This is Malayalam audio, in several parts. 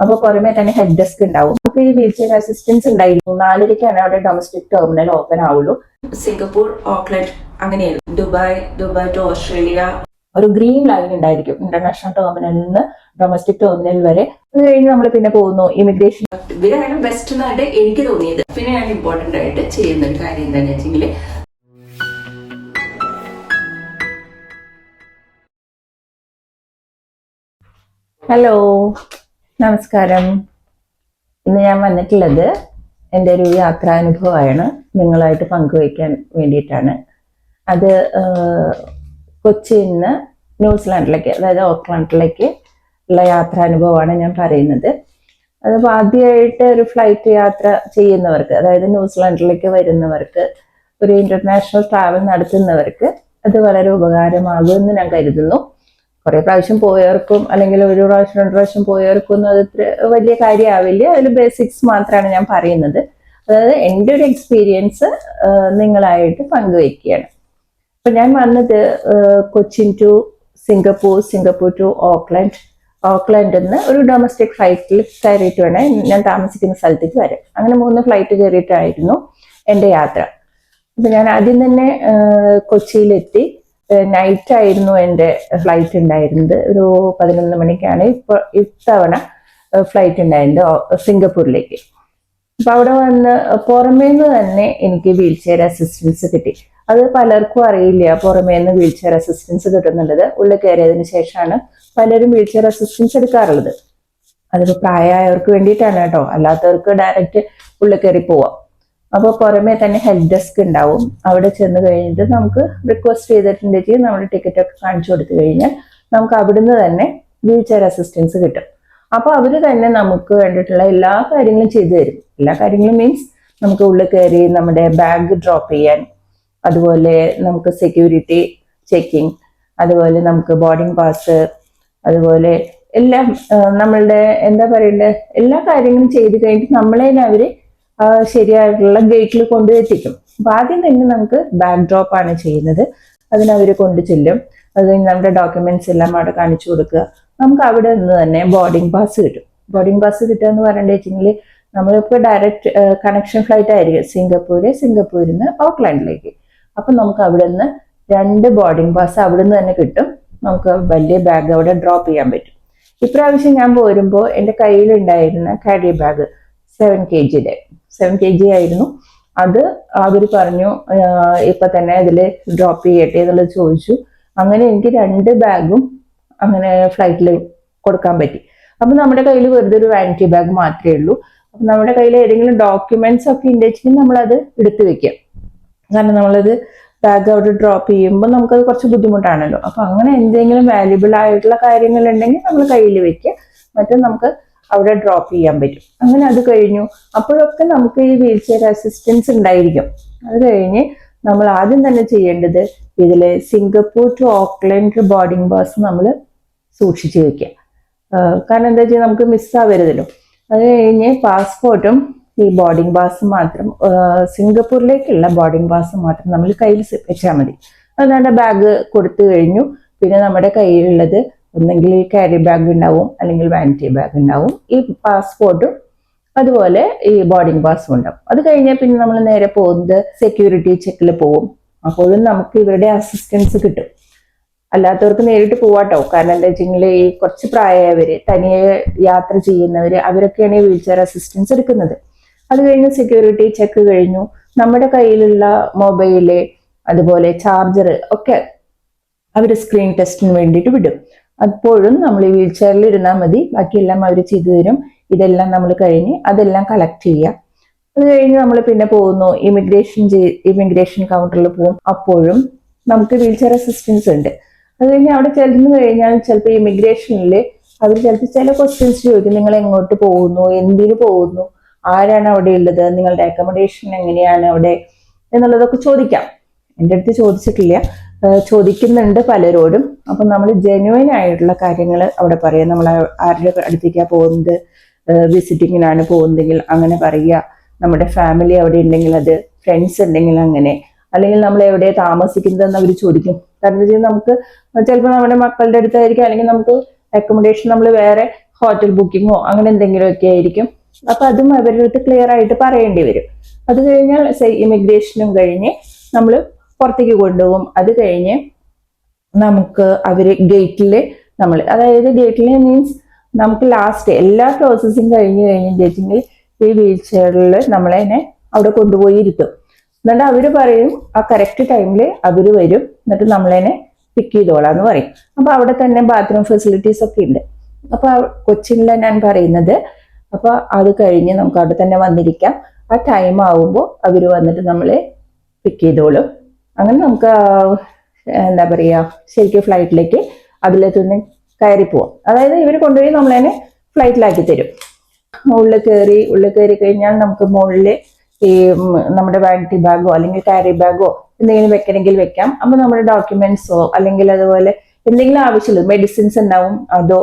അപ്പൊ പുറമെ തന്നെ ഹെഡ് ഡെസ്ക് ഉണ്ടാവും. അപ്പൊ ഈ വീൽ ചെയർ അസിസ്റ്റൻസ് ഉണ്ടായിരിക്കും. നാലരയ്ക്കാണ് അവിടെ ഡൊമസ്റ്റിക് ടെർമിനൽ ഓപ്പൺ ആവുള്ളൂ. സിംഗപ്പൂർ ഓക്ലൻഡ് അങ്ങനെയാണ്. Dubai Dubai to Australia. ഒരു ഗ്രീൻ ലൈൻ ഉണ്ടായിരിക്കും ഇന്റർനാഷണൽ ടെർമിനലിൽ നിന്ന് ഡൊമസ്റ്റിക് ടെർമിനൽ വരെ. അത് കഴിഞ്ഞ് നമ്മൾ പിന്നെ പോകുന്നു ഇമിഗ്രേഷൻ ഇവരാണ് ബെസ്റ്റ് എന്നായിട്ട് എനിക്ക് തോന്നിയത്. പിന്നെ ഞാൻ ഇമ്പോർട്ടന്റ് ആയിട്ട് ചെയ്യുന്ന ഒരു കാര്യം എന്താണെന്ന് വെച്ചെങ്കിൽ ഹലോ നമസ്കാരം. ഇന്ന് ഞാൻ വന്നിട്ടുള്ളത് എന്റെ ഒരു യാത്രാനുഭവമാണ്. നിങ്ങളായിട്ട് പങ്കുവയ്ക്കാൻ വേണ്ടിയിട്ടാണ്. അത് കൊച്ചിന്ന് ന്യൂസിലാൻഡിലേക്ക് അതായത് ഓക്ലാൻഡിലേക്ക് ഉള്ള യാത്രാനുഭവമാണ് ഞാൻ പറയുന്നത്. അതിപ്പോൾ ആദ്യമായിട്ട് ഒരു ഫ്ലൈറ്റ് യാത്ര ചെയ്യുന്നവർക്ക് അതായത് ന്യൂസിലാൻഡിലേക്ക് വരുന്നവർക്ക് ഒരു ഇന്റർനാഷണൽ ട്രാവൽ നടത്തുന്നവർക്ക് അത് വളരെ ഉപകാരമാകുമെന്ന് ഞാൻ കരുതുന്നു. കുറെ പ്രാവശ്യം പോയവർക്കും അല്ലെങ്കിൽ ഒരു പ്രാവശ്യം രണ്ട് പ്രാവശ്യം പോയവർക്കും ഒന്നും അത് വലിയ കാര്യമാവില്ല. അതിൽ ബേസിക്സ് മാത്രമാണ് ഞാൻ പറയുന്നത്. അതായത് എന്റെ ഒരു എക്സ്പീരിയൻസ് നിങ്ങളായിട്ട് പങ്കുവയ്ക്കുകയാണ്. അപ്പൊ ഞാൻ വന്നത് Cochin to Singapore Singapore to Auckland. ഓക്ലൻഡിൽ നിന്ന് ഒരു ഡൊമസ്റ്റിക് ഫ്ലൈറ്റിൽ കയറിയിട്ട് വേണം ഞാൻ താമസിക്കുന്ന സ്ഥലത്തേക്ക് വരാം. അങ്ങനെ മൂന്ന് ഫ്ലൈറ്റ് കയറിയിട്ടായിരുന്നു എന്റെ യാത്ര. അപ്പൊ ഞാൻ ആദ്യം തന്നെ കൊച്ചിയിലെത്തി. നൈറ്റ് ആയിരുന്നു എന്റെ ഫ്ലൈറ്റ് ഉണ്ടായിരുന്നത്. ഒരു പതിനൊന്ന് മണിക്കാണ് ഇപ്പൊ ഇത്തവണ ഫ്ലൈറ്റ് ഉണ്ടായിരുന്നത് സിംഗപ്പൂരിലേക്ക്. അപ്പൊ അവിടെ വന്ന് പുറമേ നിന്ന് തന്നെ എനിക്ക് വീൽ ചെയർ അസിസ്റ്റൻസ് കിട്ടി. അത് പലർക്കും അറിയില്ല പുറമേ നിന്ന് വീൽ ചെയർ അസിസ്റ്റൻസ് കിട്ടുന്നുള്ളത്. ഉള്ളിൽ കയറിയതിന് ശേഷമാണ് പലരും വീൽ ചെയർ അസിസ്റ്റൻസ് എടുക്കാറുള്ളത്. അതിപ്പോ പ്രായമായവർക്ക് വേണ്ടിയിട്ടാണ് കേട്ടോ. അല്ലാത്തവർക്ക് ഡയറക്റ്റ് ഉള്ളിൽ കയറി പോവാം. അപ്പോൾ പുറമേ തന്നെ ഹെൽപ്പ് ഡെസ്ക് ഉണ്ടാവും. അവിടെ ചെന്ന് കഴിഞ്ഞിട്ട് നമുക്ക് റിക്വസ്റ്റ് ചെയ്തിട്ടുണ്ടെങ്കിൽ നമ്മുടെ ടിക്കറ്റ് ഒക്കെ കാണിച്ചു കൊടുത്തു കഴിഞ്ഞാൽ നമുക്ക് അവിടുന്ന് തന്നെ വീൽ ചെയർ അസിസ്റ്റൻസ് കിട്ടും. അപ്പൊ അവർ തന്നെ നമുക്ക് വേണ്ടിയിട്ടുള്ള എല്ലാ കാര്യങ്ങളും ചെയ്തു തരും. എല്ലാ കാര്യങ്ങളും മീൻസ് നമുക്ക് ഉള്ളിൽ കയറി നമ്മുടെ ബാഗ് ഡ്രോപ്പ് ചെയ്യാൻ അതുപോലെ നമുക്ക് സെക്യൂരിറ്റി ചെക്കിങ് അതുപോലെ നമുക്ക് ബോർഡിംഗ് പാസ് അതുപോലെ എല്ലാം നമ്മളുടെ എന്താ പറയണ്ടേ എല്ലാ കാര്യങ്ങളും ചെയ്ത് കഴിഞ്ഞിട്ട് നമ്മളെ അവർ ശരിയായിട്ടുള്ള ഗേറ്റിൽ കൊണ്ടുവെത്തിക്കും അപ്പൊ ആദ്യം തന്നെ നമുക്ക് ബാക്ക് ഡ്രോപ്പ് ആണ് ചെയ്യുന്നത്. അതിനവർ കൊണ്ടു ചെല്ലും. അത് കഴിഞ്ഞ് നമ്മുടെ ഡോക്യുമെന്റ്സ് എല്ലാം അവിടെ കാണിച്ചു കൊടുക്കുക. നമുക്ക് അവിടെ നിന്ന് തന്നെ ബോർഡിംഗ് പാസ് കിട്ടും. ബോർഡിംഗ് പാസ് കിട്ടുക എന്ന് പറഞ്ഞിട്ട് വെച്ചെങ്കിൽ നമ്മളിപ്പോൾ ഡയറക്റ്റ് കണക്ഷൻ ഫ്ലൈറ്റ് ആയിരിക്കും സിംഗപ്പൂര് സിംഗപ്പൂരിൽ നിന്ന് ഓക്ലാൻഡിലേക്ക്. അപ്പൊ നമുക്ക് അവിടെ നിന്ന് രണ്ട് ബോർഡിംഗ് പാസ് അവിടെ നിന്ന് തന്നെ കിട്ടും. നമുക്ക് വലിയ ബാഗ് അവിടെ ഡ്രോപ്പ് ചെയ്യാൻ പറ്റും. ഇപ്രാവശ്യം ഞാൻ പോരുമ്പോൾ എന്റെ കയ്യിലുണ്ടായിരുന്ന കാരി ബാഗ് സെവൻ കെ ജിയുടെ സെവൻ കെ ജി ആയിരുന്നു. അത് അവർ പറഞ്ഞു ഇപ്പൊ തന്നെ ഇതിൽ ഡ്രോപ്പ് ചെയ്യട്ടെ എന്നുള്ളത് ചോദിച്ചു. അങ്ങനെ എനിക്ക് രണ്ട് ബാഗും അങ്ങനെ ഫ്ലൈറ്റിൽ കൊടുക്കാൻ പറ്റി. അപ്പൊ നമ്മുടെ കയ്യിൽ വെറുതെ ഒരു വാനിറ്റി ബാഗ് മാത്രമേ ഉള്ളൂ. അപ്പൊ നമ്മുടെ കയ്യിൽ ഏതെങ്കിലും ഡോക്യുമെന്റ്സ് ഒക്കെ ഉണ്ടെങ്കിൽ നമ്മളത് എടുത്തു വെക്കാം കാരണം നമ്മളത് ബാഗ് അവിടെ ഡ്രോപ്പ് ചെയ്യുമ്പോൾ നമുക്കത് കുറച്ച് ബുദ്ധിമുട്ടാണല്ലോ. അപ്പൊ അങ്ങനെ എന്തെങ്കിലും വാല്യുബിൾ ആയിട്ടുള്ള കാര്യങ്ങൾ ഉണ്ടെങ്കിൽ നമ്മൾ കയ്യിൽ വെക്കുക. മറ്റേ നമുക്ക് അവിടെ ഡ്രോപ്പ് ചെയ്യാൻ പറ്റും. അങ്ങനെ അത് കഴിഞ്ഞു. അപ്പോഴൊക്കെ നമുക്ക് ഈ വീൽ ചെയർ അസിസ്റ്റൻസ് ഉണ്ടായിരിക്കും. അത് കഴിഞ്ഞ് നമ്മൾ ആദ്യം തന്നെ ചെയ്യേണ്ടത് ഇതിൽ Singapore to Auckland boarding bus നമ്മൾ സൂക്ഷിച്ചു വെക്കുക. കാരണം എന്താ വെച്ചാൽ നമുക്ക് മിസ്സാവരുതല്ലോ അത് കഴിഞ്ഞ് പാസ്പോർട്ടും ഈ ബോർഡിംഗ് പാസ് മാത്രം സിംഗപ്പൂരിലേക്കുള്ള ബോർഡിംഗ് പാസ് മാത്രം നമ്മൾ കയ്യിൽ വെച്ചാൽ മതി. അതുകൊണ്ട് ബാഗ് കൊടുത്തു കഴിഞ്ഞു. പിന്നെ നമ്മുടെ കയ്യിലുള്ളത് ഒന്നെങ്കിൽ ഈ ക്യാരി ബാഗ് ഉണ്ടാവും അല്ലെങ്കിൽ വാനിറ്റി ബാഗ് ഉണ്ടാവും ഈ പാസ്പോർട്ടും അതുപോലെ ഈ ബോർഡിംഗ് പാസും ഉണ്ടാവും. അത് കഴിഞ്ഞാൽ പിന്നെ നമ്മൾ നേരെ പോകുന്നത് സെക്യൂരിറ്റി ചെക്കിൽ പോവും അപ്പോഴും നമുക്ക് ഇവരുടെ അസിസ്റ്റൻസ് കിട്ടും. അല്ലാത്തവർക്ക് നേരിട്ട് പോവാട്ടോ. കാരണം എന്താ വെച്ചെങ്കിൽ ഈ കുറച്ച് പ്രായമായവര് തനിയെ യാത്ര ചെയ്യുന്നവര് അവരൊക്കെയാണ് ഈ വീൽ ചെയർ അസിസ്റ്റൻസ് എടുക്കുന്നത്. അത് കഴിഞ്ഞ് സെക്യൂരിറ്റി ചെക്ക് കഴിഞ്ഞു. നമ്മുടെ കയ്യിലുള്ള മൊബൈൽ അതുപോലെ ചാർജർ ഒക്കെ അവർ സ്ക്രീൻ ടെസ്റ്റിന് വേണ്ടിയിട്ട് വിടും. അപ്പോഴും നമ്മൾ ഈ വീൽ ചെയറിൽ ഇരുന്നാൽ മതി. ബാക്കിയെല്ലാം അവർ ചെയ്തു തരും. ഇതെല്ലാം നമ്മൾ കഴിഞ്ഞ് അതെല്ലാം കളക്ട് ചെയ്യുക അത് കഴിഞ്ഞ് നമ്മൾ പിന്നെ പോകുന്നു. ഇമിഗ്രേഷൻ ഇമിഗ്രേഷൻ കൗണ്ടറിൽ പോകും. അപ്പോഴും നമുക്ക് വീൽ ചെയർ അസിസ്റ്റൻസ് ഉണ്ട്. അത് കഴിഞ്ഞ് അവിടെ ചെല്ലുന്നു കഴിഞ്ഞാൽ ചിലപ്പോൾ ഇമിഗ്രേഷനിൽ അവർ ചിലപ്പോൾ ചില ക്വസ്റ്റ്യൻസ് ചോദിക്കും. നിങ്ങൾ എങ്ങോട്ട് പോകുന്നു? എന്തിനു പോകുന്നു? ആരാണ് അവിടെ ഉള്ളത്? നിങ്ങളുടെ അക്കോമഡേഷൻ എങ്ങനെയാണ് അവിടെ? എന്നുള്ളതൊക്കെ ചോദിക്കാം. എന്റെ അടുത്ത് ചോദിച്ചിട്ടില്ല. ചോദിക്കുന്നുണ്ട് പലരോടും. അപ്പം നമ്മൾ ജെന്യുവൻ ആയിട്ടുള്ള കാര്യങ്ങൾ അവിടെ പറയാം. നമ്മൾ ആരുടെ അടുത്തേക്കാണ് പോകുന്നത്? വിസിറ്റിങ്ങിനാണ് പോകുന്നതെങ്കിൽ അങ്ങനെ പറയുക. നമ്മുടെ ഫാമിലി അവിടെ ഉണ്ടെങ്കിൽ അത് ഫ്രണ്ട്സ് ഉണ്ടെങ്കിൽ അങ്ങനെ. അല്ലെങ്കിൽ നമ്മൾ എവിടെ താമസിക്കുന്നതെന്ന് അവർ ചോദിക്കും. കാരണം വെച്ചാൽ നമുക്ക് ചിലപ്പോൾ നമ്മുടെ മക്കളുടെ അടുത്തായിരിക്കും. അല്ലെങ്കിൽ നമുക്ക് അക്കോമഡേഷൻ നമ്മൾ വേറെ ഹോട്ടൽ ബുക്കിങ്ങോ അങ്ങനെ എന്തെങ്കിലുമൊക്കെ ആയിരിക്കും. അപ്പൊ അതും അവരുടെ അടുത്ത് ക്ലിയർ ആയിട്ട് പറയേണ്ടി വരും. അത് കഴിഞ്ഞാൽ ഇമിഗ്രേഷനും കഴിഞ്ഞ് നമ്മൾ പുറത്തേക്ക് കൊണ്ടുപോകും. അത് കഴിഞ്ഞ് നമുക്ക് അവർ ഗേറ്റിൽ നമ്മൾ അതായത് ഗേറ്റിൽ മീൻസ് നമുക്ക് ലാസ്റ്റ് എല്ലാ പ്രോസസ്സും കഴിഞ്ഞ് കഴിഞ്ഞ് കഴിഞ്ഞിട്ടുണ്ടെങ്കിൽ ഈ വീൽ ചെയറിൽ നമ്മളതിനെ അവിടെ കൊണ്ടുപോയി ഇരുത്തും. എന്നിട്ട് അവർ പറയും ആ കറക്റ്റ് ടൈമിൽ അവർ വരും. എന്നിട്ട് നമ്മളതിനെ പിക്ക് ചെയ്തോളാം എന്ന് പറയും. അപ്പൊ അവിടെ തന്നെ ബാത്റൂം ഫെസിലിറ്റീസ് ഒക്കെ ഉണ്ട്. അപ്പൊ കൊച്ചിനിലാണ് ഞാൻ പറയുന്നത് അപ്പൊ അത് കഴിഞ്ഞ് നമുക്ക് അവിടെ തന്നെ വന്നിരിക്കാം. ആ ടൈം ആവുമ്പോൾ അവർ വന്നിട്ട് നമ്മളെ പിക്ക് ചെയ്തോളും. അങ്ങനെ നമുക്ക് എന്താ പറയുക ശരിക്കും ഫ്ലൈറ്റിലേക്ക് തന്നെ കയറി പോവാം. അതായത് ഇവർ കൊണ്ടുപോയി നമ്മളതിനെ ഫ്ലൈറ്റിലാക്കി തരും. ഉള്ളിൽ കയറി ഉള്ളിൽ കയറി കഴിഞ്ഞാൽ നമുക്ക് മുകളിൽ ഈ നമ്മുടെ വാനിറ്റി ബാഗോ അല്ലെങ്കിൽ കാരി ബാഗോ എന്തെങ്കിലും വെക്കണമെങ്കിൽ വെക്കാം. അപ്പൊ നമ്മുടെ ഡോക്യുമെന്റ്സോ അല്ലെങ്കിൽ അതുപോലെ എന്തെങ്കിലും ആവശ്യമുള്ളൂ മെഡിസിൻസ് ഉണ്ടാവും അതോ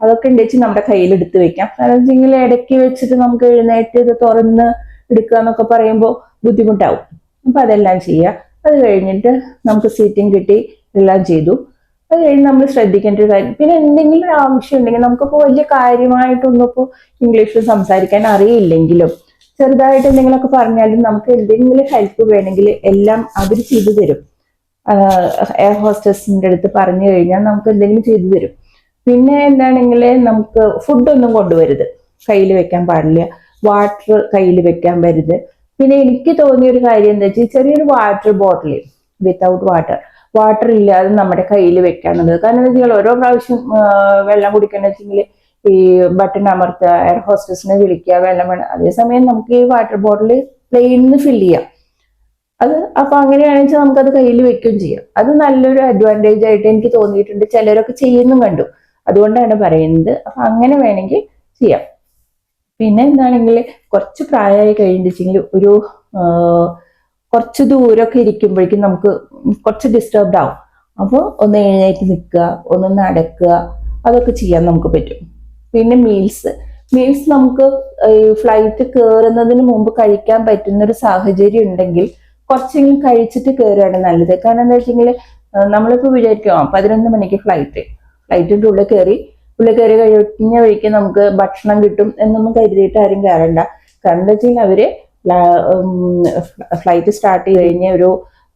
അതൊക്കെ ഉണ്ടെച്ച് നമ്മുടെ കയ്യിൽ എടുത്ത് വെക്കാം. കാരണം ഇടയ്ക്ക് വെച്ചിട്ട് നമുക്ക് എഴുന്നേറ്റ് ഇത് തുറന്ന് എടുക്കുക എന്നൊക്കെ പറയുമ്പോൾ ബുദ്ധിമുട്ടാവും. അപ്പൊ അതെല്ലാം ചെയ്യാം അത് കഴിഞ്ഞിട്ട് നമുക്ക് സീറ്റിംഗ് കിട്ടി എല്ലാം ചെയ്തു. അത് കഴിഞ്ഞ് നമ്മൾ ശ്രദ്ധിക്കേണ്ട ഒരു കാര്യം പിന്നെ എന്തെങ്കിലും ഒരു ആവശ്യം ഉണ്ടെങ്കിൽ നമുക്കിപ്പോൾ വലിയ കാര്യമായിട്ടൊന്നും ഇപ്പോൾ ഇംഗ്ലീഷിൽ സംസാരിക്കാൻ അറിയില്ലെങ്കിലും ചെറുതായിട്ട് എന്തെങ്കിലുമൊക്കെ പറഞ്ഞാലും നമുക്ക് എന്തെങ്കിലും ഹെൽപ്പ് വേണമെങ്കിൽ എല്ലാം അവർ ചെയ്തു തരും. എയർ ഹോസ്റ്റസിന്റെ അടുത്ത് പറഞ്ഞു കഴിഞ്ഞാൽ നമുക്ക് എന്തെങ്കിലും ചെയ്തു തരും. പിന്നെ എന്താണെങ്കിൽ നമുക്ക് ഫുഡൊന്നും കൊണ്ടുവരുത് കയ്യിൽ വെക്കാൻ പാടില്ല. വാട്ടർ കയ്യിൽ വെക്കാൻ വരുത് പിന്നെ എനിക്ക് തോന്നിയ ഒരു കാര്യം എന്താ വെച്ചാൽ ചെറിയൊരു water bottle without water water ഇല്ലാതെ നമ്മുടെ കയ്യിൽ വെക്കാനുള്ളത് കാരണം എന്താ വെച്ചാൽ ഓരോ പ്രാവശ്യം വെള്ളം കുടിക്കണമെന്ന് വെച്ചെങ്കിൽ ഈ ബട്ടൺ അമർത്തുക എയർ ഹോസ്റ്റസിനെ വിളിക്കുക വെള്ളം വേണം. അതേസമയം നമുക്ക് ഈ വാട്ടർ ബോട്ടിൽ പ്ലെയിനിന്ന് ഫില്ല് ചെയ്യാം. അത് അപ്പൊ അങ്ങനെയാണെന്ന് വെച്ചാൽ നമുക്കത് കയ്യിൽ വെക്കുകയും ചെയ്യാം. അത് നല്ലൊരു അഡ്വാന്റേജ് ആയിട്ട് എനിക്ക് തോന്നിയിട്ടുണ്ട്. ചിലരൊക്കെ ചെയ്യുന്നും കണ്ടു. അതുകൊണ്ടാണ് പറയുന്നത്. അപ്പൊ അങ്ങനെ വേണമെങ്കിൽ ചെയ്യാം. പിന്നെ എന്താണെങ്കിൽ കുറച്ച് പ്രായമായി കഴിഞ്ഞിട്ടുണ്ടെങ്കിൽ ഒരു കുറച്ച് ദൂരമൊക്കെ ഇരിക്കുമ്പോഴേക്കും നമുക്ക് കുറച്ച് ഡിസ്റ്റർബ്ഡ് ആവും. അപ്പോൾ ഒന്ന് എഴുന്നേറ്റ് നിൽക്കുക ഒന്ന് നടക്കുക അതൊക്കെ ചെയ്യാൻ നമുക്ക് പറ്റും. പിന്നെ മീൽസ് മീൽസ് നമുക്ക് ഫ്ലൈറ്റ് കയറുന്നതിന് മുമ്പ് കഴിക്കാൻ പറ്റുന്ന ഒരു സാഹചര്യം ഉണ്ടെങ്കിൽ കുറച്ചെങ്കിലും കഴിച്ചിട്ട് കയറുകയാണ് നല്ലത്. കാരണം എന്താ വെച്ചെങ്കിൽ നമ്മളിപ്പോൾ വിചാരിക്കും പതിനൊന്ന് മണിക്ക് ഫ്ലൈറ്റ് ഫ്ലൈറ്റിന്റെ ഉള്ളിൽ കയറി ഉള്ളിൽ കയറി കഴിഞ്ഞ വഴിക്ക് നമുക്ക് ഭക്ഷണം കിട്ടും എന്നൊന്നും കരുതിയിട്ട് ആരും കയറണ്ട. കാരണം എന്താ വെച്ചാൽ അവർ ഫ്ലൈറ്റ് സ്റ്റാർട്ട് കഴിഞ്ഞ ഒരു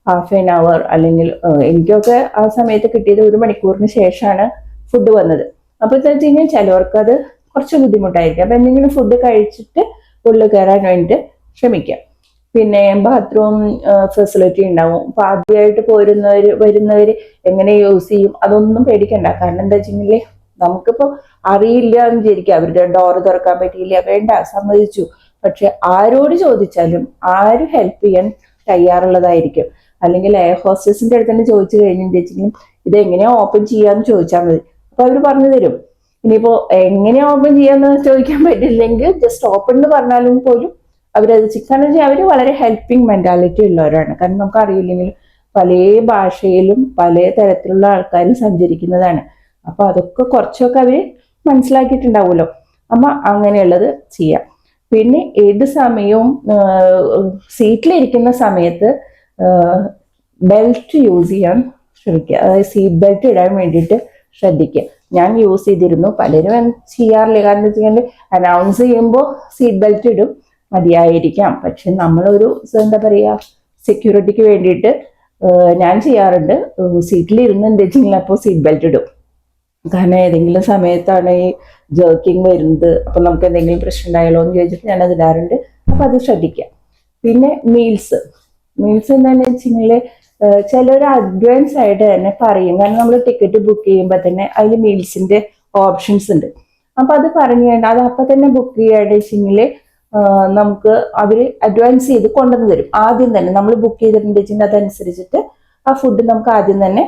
ഹാഫ് ആൻ അവർ അല്ലെങ്കിൽ എനിക്കൊക്കെ ആ സമയത്ത് കിട്ടിയത് ഒരു മണിക്കൂറിന് ശേഷമാണ് ഫുഡ് വന്നത്. അപ്പൊ എന്താ വെച്ച് കഴിഞ്ഞാൽ ചിലവർക്ക് അത് കുറച്ച് ബുദ്ധിമുട്ടായിരിക്കും. അപ്പൊ എന്തെങ്കിലും ഫുഡ് കഴിച്ചിട്ട് ഉള്ളിൽ കയറാൻ വേണ്ടിയിട്ട് ശ്രമിക്കാം. പിന്നെ ബാത്റൂം ഫെസിലിറ്റി ഉണ്ടാവും. അപ്പൊ ആദ്യമായിട്ട് പോരുന്നവര് വരുന്നവര് എങ്ങനെ യൂസ് ചെയ്യും അതൊന്നും പേടിക്കണ്ട. കാരണം എന്താ വെച്ചെങ്കിൽ നമുക്കിപ്പോ അറിയില്ല എന്ന് വിചാരിക്കുക അവരുടെ ഡോറ് തുറക്കാൻ പറ്റിയില്ല വേണ്ട സമ്മതിച്ചു. പക്ഷെ ആരോട് ചോദിച്ചാലും ആര് ഹെൽപ്പ് ചെയ്യാൻ തയ്യാറുള്ളതായിരിക്കും. അല്ലെങ്കിൽ എയർ ഹോസ്റ്റസിന്റെ അടുത്ത് തന്നെ ചോദിച്ചു കഴിഞ്ഞിട്ടുണ്ടെങ്കിലും ഇത് എങ്ങനെയാ ഓപ്പൺ ചെയ്യാന്ന് ചോദിച്ചാൽ മതി. അപ്പൊ അവർ പറഞ്ഞു തരും. ഇനിയിപ്പോ എങ്ങനെ ഓപ്പൺ ചെയ്യാന്ന് ചോദിക്കാൻ പറ്റില്ലെങ്കിൽ ജസ്റ്റ് ഓപ്പൺ എന്ന് പറഞ്ഞാലും പോലും അവരത് ചിക്കാന്ന് വെച്ചാൽ അവർ വളരെ ഹെൽപ്പിംഗ് മെന്റാലിറ്റി ഉള്ളവരാണ്. കാരണം നമുക്ക് അറിയില്ലെങ്കിലും പല ഭാഷയിലും പല തരത്തിലുള്ള ആൾക്കാരും സഞ്ചരിക്കുന്നതാണ്. അപ്പൊ അതൊക്കെ കുറച്ചൊക്കെ അവർ മനസ്സിലാക്കിയിട്ടുണ്ടാവുമല്ലോ. അമ്മ അങ്ങനെയുള്ളത് ചെയ്യാം. പിന്നെ ഏത് സമയവും സീറ്റിലിരിക്കുന്ന സമയത്ത് ബെൽറ്റ് യൂസ് ചെയ്യാൻ ശ്രമിക്കുക. അതായത് സീറ്റ് ബെൽറ്റ് ഇടാൻ വേണ്ടിയിട്ട് ശ്രദ്ധിക്കുക. ഞാൻ യൂസ് ചെയ്തിരുന്നു. പലരും ചെയ്യാറില്ല. കാരണം എന്താ വെച്ചാൽ അനൗൺസ് ചെയ്യുമ്പോൾ സീറ്റ് ബെൽറ്റ് ഇടും. മതിയായിരിക്കാം. പക്ഷെ നമ്മളൊരു എന്താ പറയുക സെക്യൂരിറ്റിക്ക് വേണ്ടിയിട്ട് ഞാൻ ചെയ്യാറുണ്ട്. സീറ്റിൽ ഇരുന്ന് വെച്ചെങ്കിൽ അപ്പോൾ സീറ്റ് ബെൽറ്റ് ഇടും. കാരണം ഏതെങ്കിലും സമയത്താണ് ഈ ജേർക്കിംഗ് വരുന്നത്. അപ്പം നമുക്ക് എന്തെങ്കിലും പ്രശ്നം ഉണ്ടായാലോ എന്ന് ചോദിച്ചിട്ട് ഞാൻ അതിടാറുണ്ട് അപ്പൊ അത് ശ്രദ്ധിക്കാം പിന്നെ മീൽസ് മീൽസ് എന്താണെന്ന് വെച്ചിട്ടുണ്ടെങ്കിൽ ചിലർ അഡ്വാൻസ് ആയിട്ട് തന്നെ പറയും. കാരണം നമ്മൾ ടിക്കറ്റ് ബുക്ക് ചെയ്യുമ്പോൾ തന്നെ അതിൽ മീൽസിന്റെ ഓപ്ഷൻസ് ഉണ്ട്. അപ്പം അത് പറഞ്ഞു കഴിഞ്ഞാൽ അത് അപ്പം തന്നെ ബുക്ക് ചെയ്യാണ്ട് വെച്ചെങ്കിൽ നമുക്ക് അവർ അഡ്വാൻസ് ചെയ്ത് കൊണ്ടുവന്ന് തരും. ആദ്യം തന്നെ നമ്മൾ ബുക്ക് ചെയ്തിട്ടുണ്ടെങ്കിൽ അതനുസരിച്ചിട്ട് ആ ഫുഡ് നമുക്ക് ആദ്യം തന്നെ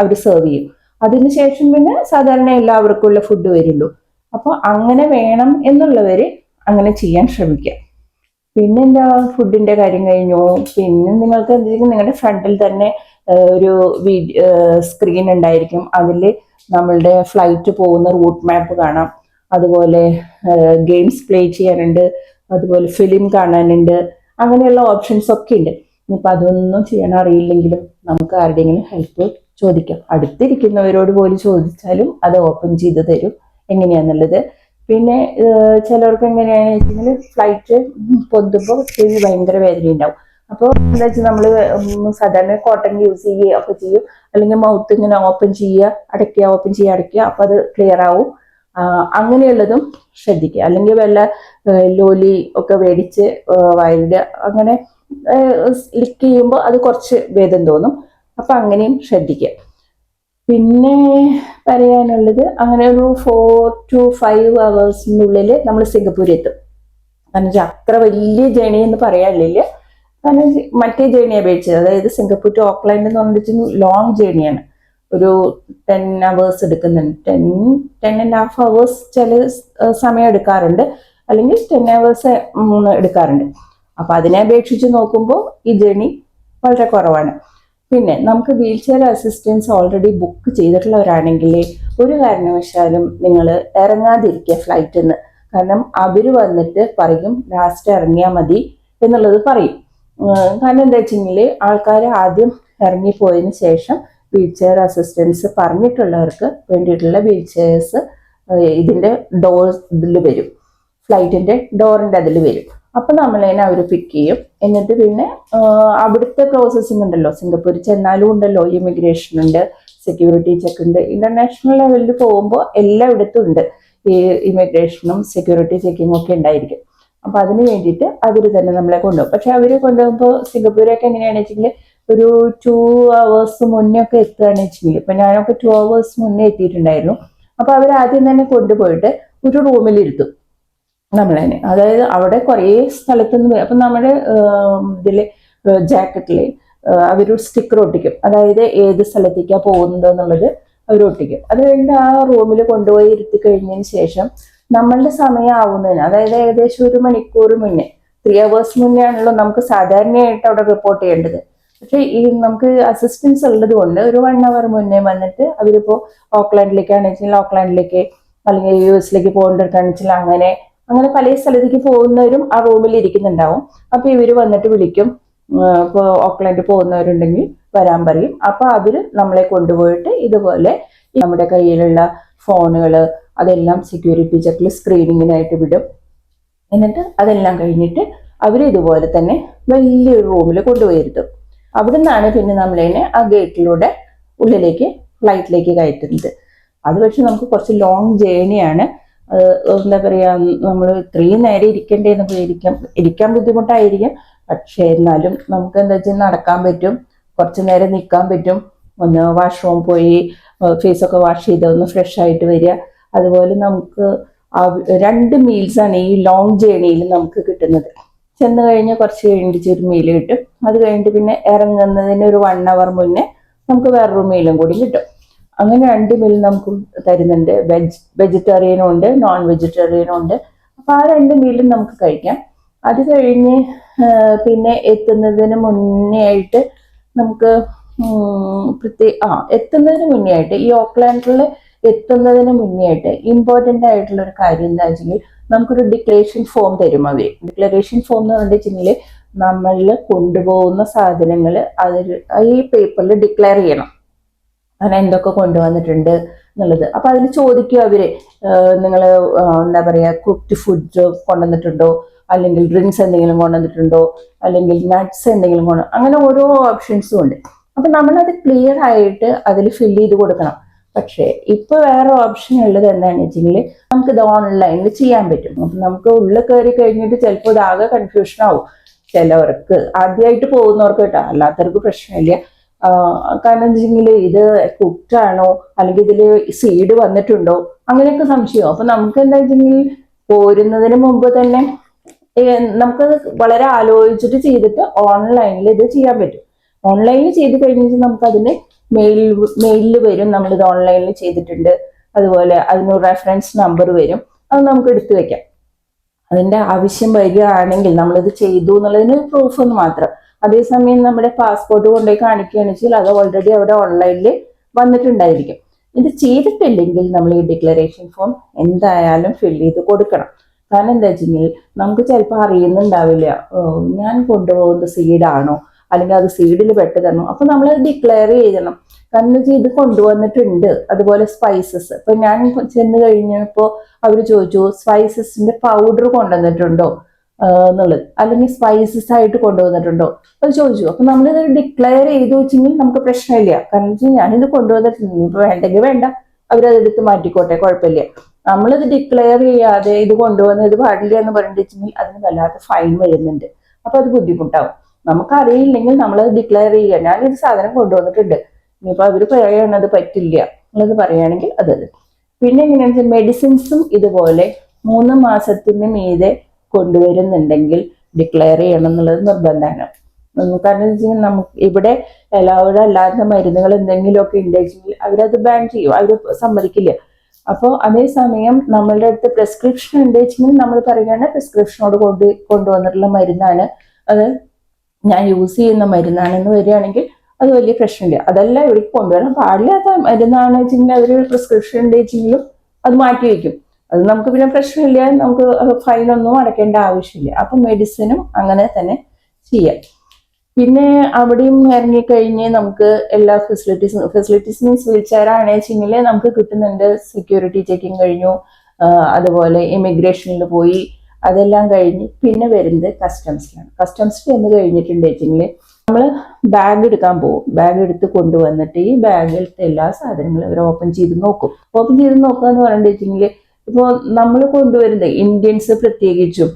അവർ സെർവ് ചെയ്യും. അതിനുശേഷം പിന്നെ സാധാരണ എല്ലാവർക്കും ഉള്ള ഫുഡ് വരുള്ളൂ. അപ്പോൾ അങ്ങനെ വേണം എന്നുള്ളവര് അങ്ങനെ ചെയ്യാൻ ശ്രമിക്കുക പിന്നെ എന്താ ഫുഡിന്റെ കാര്യം കഴിഞ്ഞു? പിന്നെ നിങ്ങൾക്ക് എന്തെങ്കിലും നിങ്ങളുടെ ഫ്രണ്ടിൽ തന്നെ ഒരു സ്ക്രീൻ ഉണ്ടായിരിക്കും. അതിൽ നമ്മളുടെ ഫ്ലൈറ്റ് പോകുന്ന റൂട്ട് മാപ്പ് കാണാം. അതുപോലെ ഗെയിംസ് പ്ലേ ചെയ്യാനുണ്ട്. അതുപോലെ ഫിലിം കാണാനുണ്ട്. അങ്ങനെയുള്ള ഓപ്ഷൻസ് ഒക്കെ ഉണ്ട്. ഇനിയിപ്പോൾ അതൊന്നും ചെയ്യാൻ അറിയില്ലെങ്കിലും നമുക്ക് ആരുടെയെങ്കിലും ഹെൽപ്പ് ചോദിക്കാം. അടുത്തിരിക്കുന്നവരോട് പോലും ചോദിച്ചാലും അത് ഓപ്പൺ ചെയ്ത് തരും. എങ്ങനെയാന്നുള്ളത്. പിന്നെ ചിലർക്ക് എങ്ങനെയാണെന്ന് വെച്ചിട്ടുണ്ടെങ്കിൽ ഫ്ലൈറ്റ് പൊന്തുമ്പോൾ ചെവി ഭയങ്കര വേദന ഉണ്ടാവും അപ്പോൾ എന്താ വെച്ചാൽ നമ്മൾ സാധാരണ കോട്ടൺ യൂസ് ചെയ്യുക ഒക്കെ ചെയ്യും. അല്ലെങ്കിൽ മൗത്ത് ഇങ്ങനെ ഓപ്പൺ ചെയ്യുക അടയ്ക്കുക ഓപ്പൺ ചെയ്യുക അടയ്ക്കുക അപ്പോൾ അത് ക്ലിയർ ആവും. അങ്ങനെയുള്ളതും ശ്രദ്ധിക്കുക. അല്ലെങ്കിൽ വല്ല ലോലി ഒക്കെ മേടിച്ച് വയലിൽ അങ്ങനെ ലിക്ക് ചെയ്യുമ്പോൾ അത് കുറച്ച് ഭേദം തോന്നും. അപ്പം അങ്ങനെയും ശ്രദ്ധിക്കുക പിന്നെ പറയാനുള്ളത് അങ്ങനെ ഒരു ഫോർ ടു ഫൈവ് അവേഴ്സിനുള്ളിൽ നമ്മൾ സിംഗപ്പൂർ എത്തും. കാരണം വെച്ചാൽ അത്ര വലിയ ജേണി എന്ന് പറയാനില്ല. കാരണം മറ്റേ ജേണി അപേക്ഷിച്ചത്. അതായത് സിംഗപ്പൂർ ടു ഓക്ലാൻഡ് എന്ന് പറഞ്ഞിട്ട് ലോങ് ജേണിയാണ് ഒരു ടെൻ അവേഴ്സ് എടുക്കുന്നുണ്ട്. Ten ten and half hours ചില സമയം എടുക്കാറുണ്ട്. അല്ലെങ്കിൽ ടെൻ അവേഴ്സ് എടുക്കാറുണ്ട്. അപ്പൊ അതിനെ അപേക്ഷിച്ച് നോക്കുമ്പോൾ ഈ ജേണി വളരെ കുറവാണ്. പിന്നെ നമുക്ക് wheel chair assistance already book ചെയ്തിട്ടുള്ളവരാണെങ്കിൽ ഒരു കാരണവശാലും നിങ്ങൾ ഇറങ്ങാതിരിക്കുക ഫ്ലൈറ്റിൽ നിന്ന് കാരണം അവർ വന്നിട്ട് പറയും ലാസ്റ്റ് ഇറങ്ങിയാൽ മതി എന്നുള്ളത് പറയും. കാരണം എന്താ വെച്ചെങ്കിൽ ആൾക്കാർ ആദ്യം ഇറങ്ങിപ്പോയതിന് ശേഷം വീൽ ചെയർ അസിസ്റ്റൻസ് പറഞ്ഞിട്ടുള്ളവർക്ക് വേണ്ടിയിട്ടുള്ള വീൽ ചെയർസ് ഇതിന്റെ ഡോർ ഇതിൽ വരും. ഫ്ലൈറ്റിന്റെ ഡോറിന്റെ അതിൽ വരും. അപ്പം നമ്മളതിനെ അവർ പിക്ക് ചെയ്യും. എന്നിട്ട് പിന്നെ അവിടുത്തെ പ്രോസസ്സിംഗ് ഉണ്ടല്ലോ. സിംഗപ്പൂർ ചെന്നാലും ഉണ്ടല്ലോ ഇമിഗ്രേഷൻ ഉണ്ട് സെക്യൂരിറ്റി ചെക്ക് ഉണ്ട്. ഇന്റർനാഷണൽ ലെവലിൽ പോകുമ്പോൾ എല്ലായിടത്തും ഉണ്ട്. ഈ ഇമിഗ്രേഷനും സെക്യൂരിറ്റി ചെക്കിങ്ങും ഒക്കെ ഉണ്ടായിരിക്കും. അപ്പൊ അതിന് വേണ്ടിയിട്ട് അവർ തന്നെ നമ്മളെ കൊണ്ടുപോകും. പക്ഷെ അവർ കൊണ്ടുപോകുമ്പോൾ സിംഗപ്പൂരൊക്കെ എങ്ങനെയാണെന്ന് വെച്ചെങ്കിൽ ഒരു ടു അവേഴ്സ് മുന്നേ ഒക്കെ എത്തുകയാണെന്ന് വെച്ചെങ്കിൽ ഇപ്പൊ ഞാനൊക്കെ ടു അവേഴ്സ് മുന്നേ എത്തിയിട്ടുണ്ടായിരുന്നു. അപ്പൊ അവർ ആദ്യം തന്നെ കൊണ്ടുപോയിട്ട് ഒരു റൂമിൽ ഇരുത്തും നമ്മളതിനെ അതായത് അവിടെ കുറേ സ്ഥലത്ത് നിന്ന് വരും. അപ്പൊ നമ്മുടെ ഇതിൽ ഇതിൽ ജാക്കറ്റിൽ അവരൊരു സ്റ്റിക്കർ ഒട്ടിക്കും. അതായത് ഏത് സ്ഥലത്തേക്കാണ് പോകുന്നത് എന്നുള്ളത് അവർ ഒട്ടിക്കും. അത് കഴിഞ്ഞ് ആ റൂമിൽ കൊണ്ടുപോയി ഇരുത്തി കഴിഞ്ഞതിന് ശേഷം നമ്മളുടെ സമയം ആവുന്നതിന് അതായത് ഏകദേശം ഒരു മണിക്കൂർ മുന്നേ ത്രീ അവേഴ്സ് മുന്നേ ആണല്ലോ നമുക്ക് സാധാരണയായിട്ട് അവിടെ റിപ്പോർട്ട് ചെയ്യേണ്ടത്. പക്ഷെ ഈ നമുക്ക് അസിസ്റ്റൻസ് ഉള്ളത് കൊണ്ട് ഒരു വൺ അവർ മുന്നേ വന്നിട്ട് അവരിപ്പോ ഓക്ലാൻഡിലേക്കാണെന്ന് വെച്ചാൽ ഓക്ലാൻഡിലേക്ക് അല്ലെങ്കിൽ യു എസിലേക്ക് പോകേണ്ടവർക്കാണെന്ന് വെച്ചാൽ അങ്ങനെ അങ്ങനെ പല സ്ഥലത്തേക്ക് പോകുന്നവരും ആ റൂമിൽ ഇരിക്കുന്നുണ്ടാവും. അപ്പൊ ഇവർ വന്നിട്ട് വിളിക്കും. ഇപ്പോൾ ഓക്ലൻഡ് പോകുന്നവരുണ്ടെങ്കിൽ വരാൻ പറയും. അപ്പൊ അവർ നമ്മളെ കൊണ്ടുപോയിട്ട് ഇതുപോലെ നമ്മുടെ കയ്യിലുള്ള ഫോണുകൾ അതെല്ലാം സെക്യൂരിറ്റി ചെക്കിൽ സ്ക്രീനിങ്ങിനായിട്ട് വിടും. എന്നിട്ട് അതെല്ലാം കഴിഞ്ഞിട്ട് അവർ ഇതുപോലെ തന്നെ വലിയൊരു റൂമിൽ കൊണ്ടുപോയിരുത്തും. അവിടെ നിന്നാണ് പിന്നെ നമ്മളതിനെ ആ ഗേറ്റിലൂടെ ഉള്ളിലേക്ക് ഫ്ലൈറ്റിലേക്ക് കയറ്റുന്നത്. അത് പക്ഷെ നമുക്ക് കുറച്ച് ലോങ് ജേണിയാണ് എന്താ പറയാ നമ്മൾ ഇത്രയും നേരം ഇരിക്കണ്ടേന്ന് വിചാരിക്കാം ഇരിക്കാൻ ബുദ്ധിമുട്ടായിരിക്കും. പക്ഷെ എന്നാലും നമുക്ക് എന്താ വെച്ചാൽ നടക്കാൻ പറ്റും. കുറച്ച് നേരം നിൽക്കാൻ പറ്റും. ഒന്ന് വാഷ്റൂം പോയി ഫേസൊക്കെ വാഷ് ചെയ്ത് ഒന്ന് ഫ്രഷ് ആയിട്ട് വരിക. അതുപോലെ നമുക്ക് രണ്ട് മീൽസ് ആണ് ഈ ലോങ് ജേണിയിൽ നമുക്ക് കിട്ടുന്നത്. ചെന്ന് കഴിഞ്ഞ് കുറച്ച് കഴിഞ്ഞിട്ട് ഒരു മീൽ കിട്ടും. അത് കഴിഞ്ഞിട്ട് പിന്നെ ഇറങ്ങുന്നതിന് ഒരു വൺ അവർ മുന്നേ നമുക്ക് വേറൊരു മീലും കൂടി കിട്ടും. അങ്ങനെ രണ്ട് മീൽ നമുക്ക് തരുന്നുണ്ട്. വെജ് വെജിറ്റേറിയനും ഉണ്ട് നോൺ വെജിറ്റേറിയനും ഉണ്ട്. അപ്പോൾ ആ രണ്ട് മീലും നമുക്ക് കഴിക്കാം. അത് കഴിഞ്ഞ് പിന്നെ എത്തുന്നതിന് മുന്നേ ആയിട്ട് നമുക്ക് പ്രത്യേക ആ എത്തുന്നതിന് മുന്നേ ആയിട്ട് ഈ ഓക്ലാൻഡിൽ എത്തുന്നതിന് മുന്നേ ആയിട്ട് ഇമ്പോർട്ടന്റ് ആയിട്ടുള്ള ഒരു കാര്യം എന്താ വെച്ചെങ്കിൽ നമുക്കൊരു ഡിക്ലറേഷൻ ഫോം തരും അവർ ഡിക്ലറേഷൻ ഫോം എന്ന് പറഞ്ഞിട്ടുണ്ടെങ്കിൽ നമ്മളിൽ കൊണ്ടുപോകുന്ന സാധനങ്ങൾ അതിൽ ഈ പേപ്പറിൽ ഡിക്ലെയർ ചെയ്യണം. അങ്ങനെ എന്തൊക്കെ കൊണ്ടുവന്നിട്ടുണ്ട് എന്നുള്ളത്. അപ്പൊ അതിൽ ചോദിക്കും അവർ. നിങ്ങൾ എന്താ പറയാ കുക്ക്ഡ് ഫുഡ് കൊണ്ടുവന്നിട്ടുണ്ടോ? അല്ലെങ്കിൽ ഡ്രിങ്ക്സ് എന്തെങ്കിലും കൊണ്ടുവന്നിട്ടുണ്ടോ? അല്ലെങ്കിൽ നട്ട്സ് എന്തെങ്കിലും കൊണ്ട് അങ്ങനെ ഓരോ ഓപ്ഷൻസും ഉണ്ട്. അപ്പൊ നമ്മളത് ക്ലിയർ ആയിട്ട് അതിൽ ഫില്ല് ചെയ്ത് കൊടുക്കണം. പക്ഷേ ഇപ്പൊ വേറെ ഓപ്ഷൻ ഉള്ളത് എന്താണെന്ന് വെച്ചെങ്കിൽ നമുക്ക് ഇത് ഓൺലൈനിൽ ചെയ്യാൻ പറ്റും. അപ്പൊ നമുക്ക് ഉള്ളിൽ കയറി കഴിഞ്ഞിട്ട് ചിലപ്പോൾ ഇതാകെ കൺഫ്യൂഷൻ ആവും. ചിലവർക്ക് ആദ്യമായിട്ട് പോകുന്നവർക്ക് കേട്ടോ അല്ലാത്തവർക്ക് പ്രശ്നമില്ല. കാരണം എന്താ വെച്ചെങ്കിൽ ഇത് കുറ്റാണോ? അല്ലെങ്കിൽ ഇതിൽ സീഡ് വന്നിട്ടുണ്ടോ? അങ്ങനെയൊക്കെ സംശയം. അപ്പൊ നമുക്ക് എന്താ വെച്ചെങ്കിൽ പോരുന്നതിന് മുമ്പ് തന്നെ നമുക്ക് വളരെ ആലോചിച്ചിട്ട് ചെയ്തിട്ട് ഓൺലൈനിൽ ഇത് ചെയ്യാൻ പറ്റും. ഓൺലൈനിൽ ചെയ്ത് കഴിഞ്ഞിട്ട് നമുക്ക് അതിന് മെയിൽ മെയിലിൽ വരും. നമ്മളിത് ഓൺലൈനിൽ ചെയ്തിട്ടുണ്ട്. അതുപോലെ അതിന് റെഫറൻസ് നമ്പർ വരും. അത് നമുക്ക് എടുത്തു വെക്കാം. അതിന്റെ ആവശ്യം വരികയാണെങ്കിൽ നമ്മളിത് ചെയ്തു എന്നുള്ളതിന് പ്രൂഫ് ഒന്ന് മാത്രം. അതേസമയം നമ്മുടെ പാസ്പോർട്ട് കൊണ്ടുപോയി കാണിക്കുകയാണെന്ന് വെച്ചാൽ അത് ഓൾറെഡി അവിടെ ഓൺലൈനിൽ വന്നിട്ടുണ്ടായിരിക്കും. ഇത് ചെയ്തിട്ടില്ലെങ്കിൽ നമ്മൾ ഈ ഡിക്ലറേഷൻ ഫോം എന്തായാലും ഫിൽ ചെയ്ത് കൊടുക്കണം. കാരണം എന്താ വെച്ചെങ്കിൽ നമുക്ക് ചിലപ്പോൾ അറിയുന്നുണ്ടാവില്ല. ഞാൻ കൊണ്ടുപോകുന്ന സീഡാണോ അല്ലെങ്കിൽ അത് സീഡിൽ പെട്ട് തരണം? അപ്പൊ നമ്മൾ ഡിക്ലെയർ ചെയ്യണം. കാരണം വെച്ചാൽ ഇത് കൊണ്ടുവന്നിട്ടുണ്ട്. അതുപോലെ സ്പൈസസ് ഇപ്പൊ ഞാൻ ചെന്ന് കഴിഞ്ഞപ്പോൾ അവർ ചോദിച്ചു സ്പൈസസിന്റെ പൗഡർ കൊണ്ടുവന്നിട്ടുണ്ടോ? എന്നുള്ളത്. അല്ലെങ്കിൽ സ്പൈസസ് ആയിട്ട് കൊണ്ടുവന്നിട്ടുണ്ടോ? അത് ചോദിച്ചു. അപ്പൊ നമ്മളിത് ഡിക്ലെയർ ചെയ്തു വെച്ചെങ്കിൽ നമുക്ക് പ്രശ്നമില്ല. കാരണം വെച്ചാൽ ഞാനിത് കൊണ്ടുവന്നിട്ടുണ്ട്. ഇപ്പൊ വേണ്ടെങ്കിൽ വേണ്ട. അവരത് എടുത്ത് മാറ്റിക്കോട്ടെ. കുഴപ്പമില്ല. നമ്മളിത് ഡിക്ലെയർ ചെയ്യാതെ ഇത് കൊണ്ടുവന്ന് ഇത് പാടില്ല എന്ന് പറഞ്ഞിട്ടുണ്ടെങ്കിൽ അതിന് വല്ലാത്ത ഫൈൻ വരുന്നുണ്ട്. അപ്പൊ അത് ബുദ്ധിമുട്ടാവും. നമുക്കറിയില്ലെങ്കിൽ നമ്മളത് ഡിക്ലെയർ ചെയ്യുക. ഞാനിത് സാധനം കൊണ്ടുവന്നിട്ടുണ്ട്. ഇനിയിപ്പോ അവർ പറയണത് പറ്റില്ല. എന്നുള്ളത് പറയുകയാണെങ്കിൽ അതത്. പിന്നെ എങ്ങനെയാണെന്ന് വെച്ചാൽ മെഡിസിൻസും ഇതുപോലെ മൂന്ന് മാസത്തിന് മീതെ കൊണ്ടുവരുന്നുണ്ടെങ്കിൽ ഡിക്ലെയർ ചെയ്യണം എന്നുള്ളത് നിർബന്ധമാണ്. കാരണം എന്ന് വെച്ചാൽ നമുക്ക് ഇവിടെ എല്ലാവരും അല്ലാത്ത മരുന്നുകൾ എന്തെങ്കിലുമൊക്കെ ഉണ്ടെങ്കിൽ അവരത് ബാൻ ചെയ്യും. അവർ സമ്മതിക്കില്ല. അപ്പോൾ അതേസമയം നമ്മളുടെ അടുത്ത് പ്രിസ്ക്രിപ്ഷൻ ഉണ്ടെങ്കിൽ നമ്മൾ പറയുകയാണ് പ്രിസ്ക്രിപ്ഷനോട് കൊണ്ട് കൊണ്ടുവന്നിട്ടുള്ള മരുന്നാണ്. അത് ഞാൻ യൂസ് ചെയ്യുന്ന മരുന്നാണെന്ന് വരികയാണെങ്കിൽ അത് വലിയ പ്രശ്നമില്ല. അതല്ല ഇവിടേക്ക് കൊണ്ടുവരാൻ പാടില്ലാത്ത മരുന്നാണ് വെച്ചിട്ടുണ്ടെങ്കിൽ അവർ പ്രിസ്ക്രിപ്ഷൻ ഉണ്ടെങ്കിലും അത് മാറ്റി വെക്കും. അത് നമുക്ക് പിന്നെ പ്രശ്നമില്ല. നമുക്ക് ഫൈനൊന്നും അടയ്ക്കേണ്ട ആവശ്യമില്ല. അപ്പം മെഡിസിനും അങ്ങനെ തന്നെ ചെയ്യാം. പിന്നെ അവിടെയും ഇറങ്ങിക്കഴിഞ്ഞ് നമുക്ക് എല്ലാ ഫെസിലിറ്റീസും ഫെസിലിറ്റീസ് മീൻസ് വീൽ ചെയർ നമുക്ക് കിട്ടുന്നുണ്ട്. സെക്യൂരിറ്റി ചെക്കിങ് കഴിഞ്ഞു. അതുപോലെ ഇമിഗ്രേഷനിൽ പോയി. അതെല്ലാം കഴിഞ്ഞ് പിന്നെ വരുന്നത് കസ്റ്റംസിലാണ് കസ്റ്റംസിൽ എന്ന് കഴിഞ്ഞിട്ടുണ്ട് വെച്ചെങ്കിൽ നമ്മൾ ബാഗ് എടുക്കാൻ പോകും. ബാഗ് എടുത്ത് കൊണ്ടുവന്നിട്ട് ഈ ബാഗിലത്തെ എല്ലാ സാധനങ്ങളും അവർ ഓപ്പൺ ചെയ്ത് നോക്കും. ഓപ്പൺ ചെയ്ത് നോക്കുക എന്ന് പറഞ്ഞിട്ടുണ്ടെങ്കിൽ ഇപ്പോൾ നമ്മൾ കൊണ്ടുവരുന്നത് ഇന്ത്യൻസ് പ്രത്യേകിച്ചും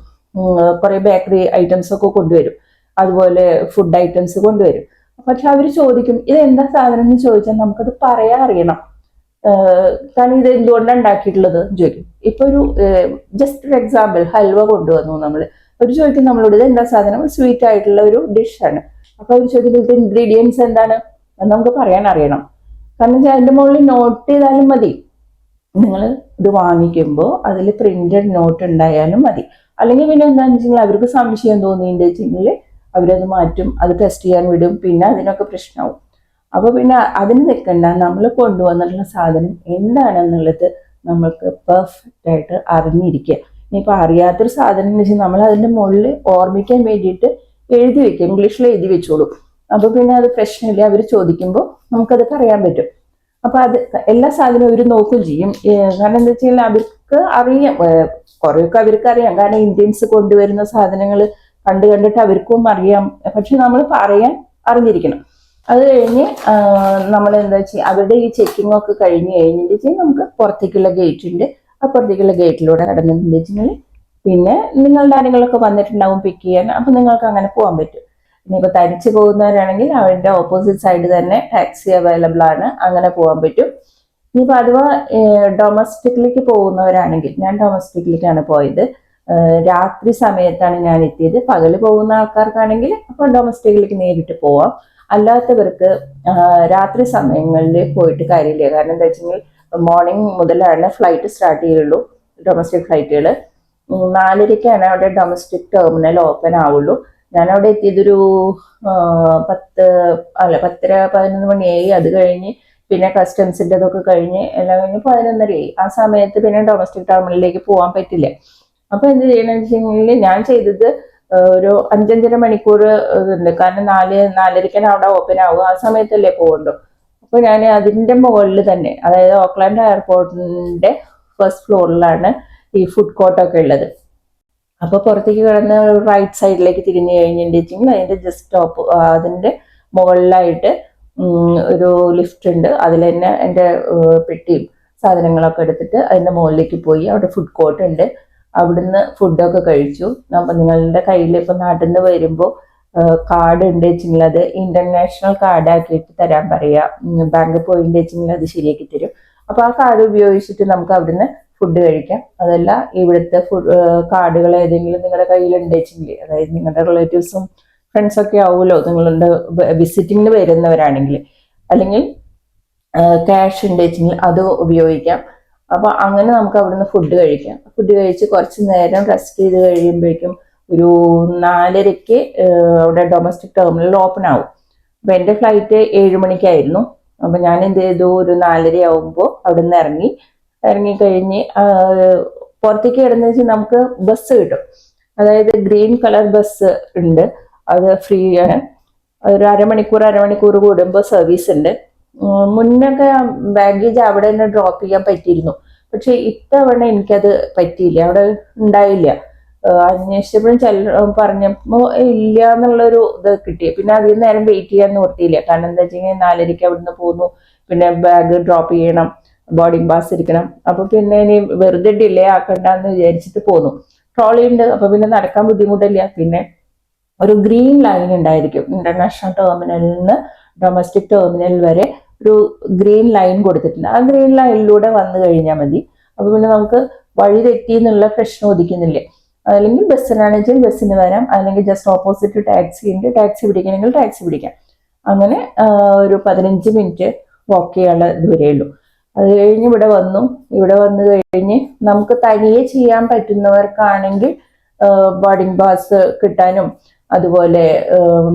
കുറേ ബേക്കറി ഐറ്റംസ് ഒക്കെ കൊണ്ടുവരും. അതുപോലെ ഫുഡ് ഐറ്റംസ് കൊണ്ടുവരും. പക്ഷെ അവർ ചോദിക്കും ഇത് എന്താ സാധനം? എന്ന് ചോദിച്ചാൽ നമുക്കത് പറയാൻ അറിയണം. കാരണം ഇത് എന്തുകൊണ്ടാണ് ഉണ്ടാക്കിയിട്ടുള്ളത്? ചോദിക്കും. ഇപ്പൊ ഒരു ജസ്റ്റ് ഒരു എക്സാമ്പിൾ ഹൽവ കൊണ്ടുവന്നു നമ്മൾ അവർ ചോദിക്കും നമ്മളോട് ഇത് എന്താ സാധനം സ്വീറ്റ് ആയിട്ടുള്ള ഒരു ഡിഷാണ് അപ്പൊ അവർ ഇതിന്റെ ഇൻഗ്രീഡിയൻസ് എന്താണ്? നമുക്ക് പറയാൻ അറിയണം. കാരണം അതിന്റെ മുകളിൽ നോട്ട് ചെയ്താലും മതി. നിങ്ങൾ ഇത് വാങ്ങിക്കുമ്പോൾ അതിൽ പ്രിന്റഡ് നോട്ട് ഉണ്ടായാലും മതി. അല്ലെങ്കിൽ പിന്നെ എന്താണെന്ന് വെച്ചാൽ അവർക്ക് സംശയം തോന്നിയിട്ട് വെച്ചെങ്കിൽ അവരത് മാറ്റും അത് ടെസ്റ്റ് ചെയ്യാൻ വിടും പിന്നെ അതിനൊക്കെ പ്രശ്നമാവും. അപ്പോൾ പിന്നെ അതിന് നിൽക്കണ്ട നമ്മൾ കൊണ്ടുവന്നിട്ടുള്ള സാധനം എന്താണെന്നുള്ളത് നമ്മൾക്ക് പെർഫെക്റ്റ് ആയിട്ട് അറിഞ്ഞിരിക്കുക. ഇനിയിപ്പോൾ അറിയാത്തൊരു സാധനം എന്ന് വെച്ചാൽ നമ്മൾ അതിന്റെ മുകളിൽ ഓർമ്മിക്കാൻ വേണ്ടിയിട്ട് എഴുതി വെക്കും ഇംഗ്ലീഷിൽ എഴുതി വെച്ചോളൂ. അപ്പോൾ പിന്നെ അത് പ്രശ്നമില്ല അവർ ചോദിക്കുമ്പോൾ നമുക്കത് പറയാൻ പറ്റും. അപ്പൊ അത് എല്ലാ സാധനവും അവർ നോക്കുകയും ചെയ്യും. കാരണം എന്താ വെച്ചാൽ അവർക്ക് അറിയാം. കുറെയൊക്കെ അവർക്ക് അറിയാം. കാരണം ഇന്ത്യൻസ് കൊണ്ടുവരുന്ന സാധനങ്ങൾ കണ്ട് കണ്ടിട്ട് അവർക്കും അറിയാം. പക്ഷെ നമ്മൾ പറയാൻ അറിഞ്ഞിരിക്കണം. അത് കഴിഞ്ഞ് നമ്മൾ എന്താ വെച്ചാൽ അവരുടെ ഈ ചെക്കിംഗ് ഒക്കെ കഴിഞ്ഞ് കഴിഞ്ഞിട്ട് വെച്ചാൽ നമുക്ക് പുറത്തേക്കുള്ള ഗേറ്റ് ഉണ്ട്. ആ പുറത്തേക്കുള്ള ഗേറ്റിലൂടെ കടന്നിട്ടുണ്ടെന്ന് വെച്ചിട്ടുണ്ടെങ്കിൽ പിന്നെ നിങ്ങളുടെ ആരെങ്കിലുമൊക്കെ വന്നിട്ടുണ്ടാവും പിക്ക് ചെയ്യാൻ. അപ്പൊ നിങ്ങൾക്ക് അങ്ങനെ പോകാൻ പറ്റും. ഇനിയിപ്പോൾ തനിച്ച് പോകുന്നവരാണെങ്കിൽ അവരുടെ ഓപ്പോസിറ്റ് സൈഡ് തന്നെ ടാക്സി അവൈലബിൾ ആണ്. അങ്ങനെ പോകാൻ പറ്റും. ഇനിയിപ്പോൾ അഥവാ ഡൊമസ്റ്റിക്കിലേക്ക് പോകുന്നവരാണെങ്കിൽ ഞാൻ ഡൊമസ്റ്റിക്കിലേക്കാണ് പോയത്. രാത്രി സമയത്താണ് ഞാൻ എത്തിയത്. പകൽ പോകുന്ന ആൾക്കാർക്കാണെങ്കിൽ അപ്പോൾ ഡൊമസ്റ്റിക്കിലേക്ക് നേരിട്ട് പോവാം. അല്ലാത്തവർക്ക് രാത്രി സമയങ്ങളിൽ പോയിട്ട് കാര്യമില്ല. കാരണം എന്താ വെച്ചെങ്കിൽ മോർണിംഗ് മുതലാണ് ഫ്ലൈറ്റ് സ്റ്റാർട്ട് ചെയ്യുള്ളൂ ഡൊമസ്റ്റിക് ഫ്ലൈറ്റുകൾ നാലരയ്ക്കാണ് അവിടെ ഡൊമസ്റ്റിക് ടെർമിനൽ ഓപ്പൺ ആവുള്ളൂ. ഞാൻ അവിടെ എത്തിയതൊരു പത്ത് അല്ല പത്തര പതിനൊന്ന് മണിയായി. അത് കഴിഞ്ഞ് പിന്നെ കസ്റ്റംസിന്റെ അതൊക്കെ കഴിഞ്ഞ് എല്ലാം കഴിഞ്ഞ് പതിനൊന്നരയായി. ആ സമയത്ത് പിന്നെ ഡൊമസ്റ്റിക് ടെർമിനലിലേക്ക് പോകാൻ പറ്റില്ല. അപ്പൊ എന്ത് ചെയ്യണമെന്ന് വെച്ചിട്ടുണ്ടെങ്കിൽ ഞാൻ ചെയ്തത് ഒരു അഞ്ചഞ്ചര മണിക്കൂർ ഇതുണ്ട്. കാരണം നാല് നാലരയ്ക്കാണ് അവിടെ ഓപ്പൺ ആവുക. ആ സമയത്തല്ലേ പോകണ്ടു അപ്പോൾ ഞാൻ അതിന്റെ മുകളിൽ തന്നെ അതായത് ഓക്ലാൻഡ് എയർപോർട്ടിന്റെ ഫസ്റ്റ് ഫ്ലോറിലാണ് ഈ ഫുഡ് കോർട്ടൊക്കെ ഉള്ളത്. അപ്പൊ പുറത്തേക്ക് കിടന്ന് റൈറ്റ് സൈഡിലേക്ക് തിരിഞ്ഞു കഴിഞ്ഞിട്ടുണ്ടെങ്കിൽ അതിന്റെ ജസ്റ്റ് ടോപ്പ് അതിന്റെ മുകളിലായിട്ട് ഒരു ലിഫ്റ്റ് ഉണ്ട്. അതിൽ തന്നെ എന്റെ പെട്ടിയും സാധനങ്ങളൊക്കെ എടുത്തിട്ട് അതിന്റെ മുകളിലേക്ക് പോയി. അവിടെ ഫുഡ് കോർട്ട് ഉണ്ട്. അവിടുന്ന് ഫുഡൊക്കെ കഴിച്ചു. അപ്പൊ നിങ്ങളുടെ കയ്യിൽ ഇപ്പൊ നാട്ടിൽ നിന്ന് വരുമ്പോൾ കാർഡ് ഉണ്ട് വെച്ചെങ്കിൽ അത് ഇന്റർനാഷണൽ കാർഡ് ആക്കിയിട്ട് തരാൻ പറയാ. ബാങ്കിൽ പോയിന്റ് വെച്ചെങ്കിൽ അത് ശരിയാക്കി തരും. അപ്പൊ ആ കാർഡ് ഉപയോഗിച്ചിട്ട് നമുക്ക് അവിടുന്ന് ഫുഡ് കഴിക്കാം. അതല്ല ഇവിടുത്തെ ഫുഡ് കാർഡുകൾ ഏതെങ്കിലും നിങ്ങളുടെ കയ്യിൽ വെച്ചെങ്കിൽ അതായത് നിങ്ങളുടെ റിലേറ്റീവ്സും ഫ്രണ്ട്സ് ഒക്കെ ആവുമല്ലോ നിങ്ങളുടെ വിസിറ്റിങ്ങിന് വരുന്നവരാണെങ്കിൽ. അല്ലെങ്കിൽ ക്യാഷ് ഉണ്ടെങ്കിൽ അത് ഉപയോഗിക്കാം. അപ്പൊ അങ്ങനെ നമുക്ക് അവിടുന്ന് ഫുഡ് കഴിക്കാം. ഫുഡ് കഴിച്ച് കുറച്ച് നേരം റെസ്റ്റ് ചെയ്ത് കഴിയുമ്പോഴേക്കും ഒരു നാലരയ്ക്ക് അവിടെ ഡൊമസ്റ്റിക് ടെർമിനൽ ഓപ്പൺ ആവും. അപ്പൊ എന്റെ ഫ്ലൈറ്റ് ഏഴ് മണിക്കായിരുന്നു. അപ്പൊ ഞാൻ എന്ത് ചെയ്തു? ഒരു നാലര ആവുമ്പോൾ അവിടെ നിന്ന് ഇറങ്ങി. ഇറങ്ങി കഴിഞ്ഞ് ആഹ്, പുറത്തേക്ക് കിടന്നു വെച്ചാൽ നമുക്ക് ബസ് കിട്ടും. അതായത് ഗ്രീൻ കളർ ബസ് ഉണ്ട്. അത് ഫ്രീ ആണ്. ഒരു അരമണിക്കൂർ അരമണിക്കൂർ കൂടുമ്പോൾ സർവീസ് ഉണ്ട്. മുന്നൊക്കെ ബാഗേജ് അവിടെ തന്നെ ഡ്രോപ്പ് ചെയ്യാൻ പറ്റിയിരുന്നു. പക്ഷെ ഇത്തവണ എനിക്കത് പറ്റിയില്ല. അവിടെ ഉണ്ടായില്ല. അന്വേഷിച്ചപ്പോഴും ചില പറഞ്ഞപ്പോ ഇല്ല എന്നുള്ളൊരു ഇത് കിട്ടി. പിന്നെ അധികം നേരം വെയിറ്റ് ചെയ്യാൻ നിർത്തിയില്ല കാരണം എന്താ വെച്ച് കഴിഞ്ഞാൽ നാലരയ്ക്ക് അവിടുന്ന് പോന്നു പിന്നെ ബാഗ് ഡ്രോപ്പ് ചെയ്യണം. ബോർഡിംഗ് പാസ് ഇരിക്കണം. അപ്പൊ പിന്നെ ഇനി വെറുതെ ഡിലേ ആക്കണ്ടെന്ന് വിചാരിച്ചിട്ട് പോന്നു. ട്രോളി ഉണ്ട് അപ്പൊ പിന്നെ നടക്കാൻ ബുദ്ധിമുട്ടില്ല. പിന്നെ ഒരു ഗ്രീൻ ലൈൻ ഉണ്ടായിരിക്കും. ഇന്റർനാഷണൽ ടെർമിനലിൽ നിന്ന് ഡൊമസ്റ്റിക് ടെർമിനൽ വരെ ഒരു ഗ്രീൻ ലൈൻ കൊടുത്തിട്ടുണ്ട്. ആ ഗ്രീൻ ലൈനിലൂടെ വന്നു കഴിഞ്ഞാൽ മതി. അപ്പൊ പിന്നെ നമുക്ക് വഴി തെറ്റി എന്നുള്ള പ്രശ്നം ഒതുക്കുന്നില്ലേ അല്ലെങ്കിൽ ബസ്സിനാണെങ്കിൽ ബസ്സിന് വരാം. അല്ലെങ്കിൽ ജസ്റ്റ് ഓപ്പോസിറ്റ് ടാക്സി ഉണ്ട് ടാക്സി പിടിക്കണമെങ്കിൽ ടാക്സി പിടിക്കാം. അങ്ങനെ ഒരു പതിനഞ്ച് മിനിറ്റ് വാക്ക് ചെയ്യാനുള്ള ദൂരേ ഉള്ളൂ. അത് കഴിഞ്ഞ് ഇവിടെ വന്നു. ഇവിടെ വന്നു കഴിഞ്ഞ് നമുക്ക് തനിയെ ചെയ്യാൻ പറ്റുന്നവർക്കാണെങ്കിൽ ബോർഡിംഗ് പാസ് കിട്ടാനും അതുപോലെ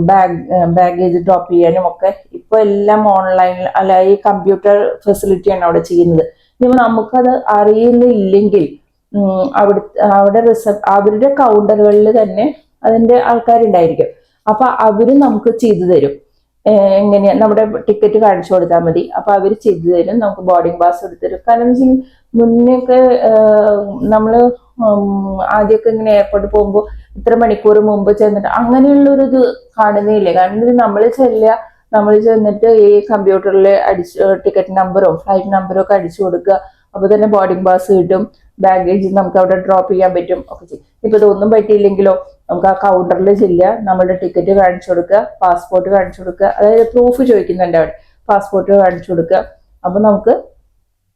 ബാഗ് ബാഗേജ് ഡ്രോപ്പ് ചെയ്യാനും ഒക്കെ ഇപ്പൊ എല്ലാം ഓൺലൈനിൽ അല്ല ഈ കമ്പ്യൂട്ടർ ഫെസിലിറ്റിയാണ് അവിടെ ചെയ്യുന്നത്. ഇനി നമുക്കത് അറിയുന്നില്ലെങ്കിൽ അവിടെ അവിടെ റിസപ്റ്റ് അവരുടെ കൗണ്ടറുകളിൽ തന്നെ അതിന്റെ ആൾക്കാരുണ്ടായിരിക്കും. അപ്പൊ അവർ നമുക്ക് ചെയ്തു തരും. എങ്ങനെയാ? നമ്മുടെ ടിക്കറ്റ് കാണിച്ചു കൊടുത്താൽ മതി. അപ്പൊ അവർ ചെയ്തു തരും. നമുക്ക് ബോർഡിംഗ് പാസ് എടുത്തു കാരണം വെച്ചാൽ മുന്നേയൊക്കെ ഏഹ് നമ്മൾ ആദ്യമൊക്കെ ഇങ്ങനെ എയർപോർട്ടിൽ പോകുമ്പോൾ ഇത്ര മണിക്കൂർ മുമ്പ് ചെന്നിട്ട് അങ്ങനെയുള്ള ഒരു ഇത് കാണുന്നില്ല? കാരണം നമ്മൾ ചെല്ലുക നമ്മൾ ചെന്നിട്ട് ഈ കമ്പ്യൂട്ടറിൽ അടിച്ച് ടിക്കറ്റ് നമ്പറും ഫ്ലൈറ്റ് നമ്പറും ഒക്കെ അടിച്ചു കൊടുക്കുക. അപ്പൊ തന്നെ ബോർഡിംഗ് പാസ് കിട്ടും. ബാഗേജ് നമുക്ക് അവിടെ ഡ്രോപ്പ് ചെയ്യാൻ പറ്റും. ഒക്കെ ചെയ്യും. ഇപ്പൊ ഇതൊന്നും പറ്റിയില്ലെങ്കിലോ നമുക്ക് ആ കൗണ്ടറിൽ ചെല്ലുക നമ്മളുടെ ടിക്കറ്റ് കാണിച്ചു കൊടുക്കുക പാസ്പോർട്ട് കാണിച്ചു കൊടുക്കുക അതായത് പ്രൂഫ് ചോദിക്കുന്നുണ്ട് അവിടെ. പാസ്പോർട്ട് കാണിച്ചു കൊടുക്കുക. അപ്പൊ നമുക്ക്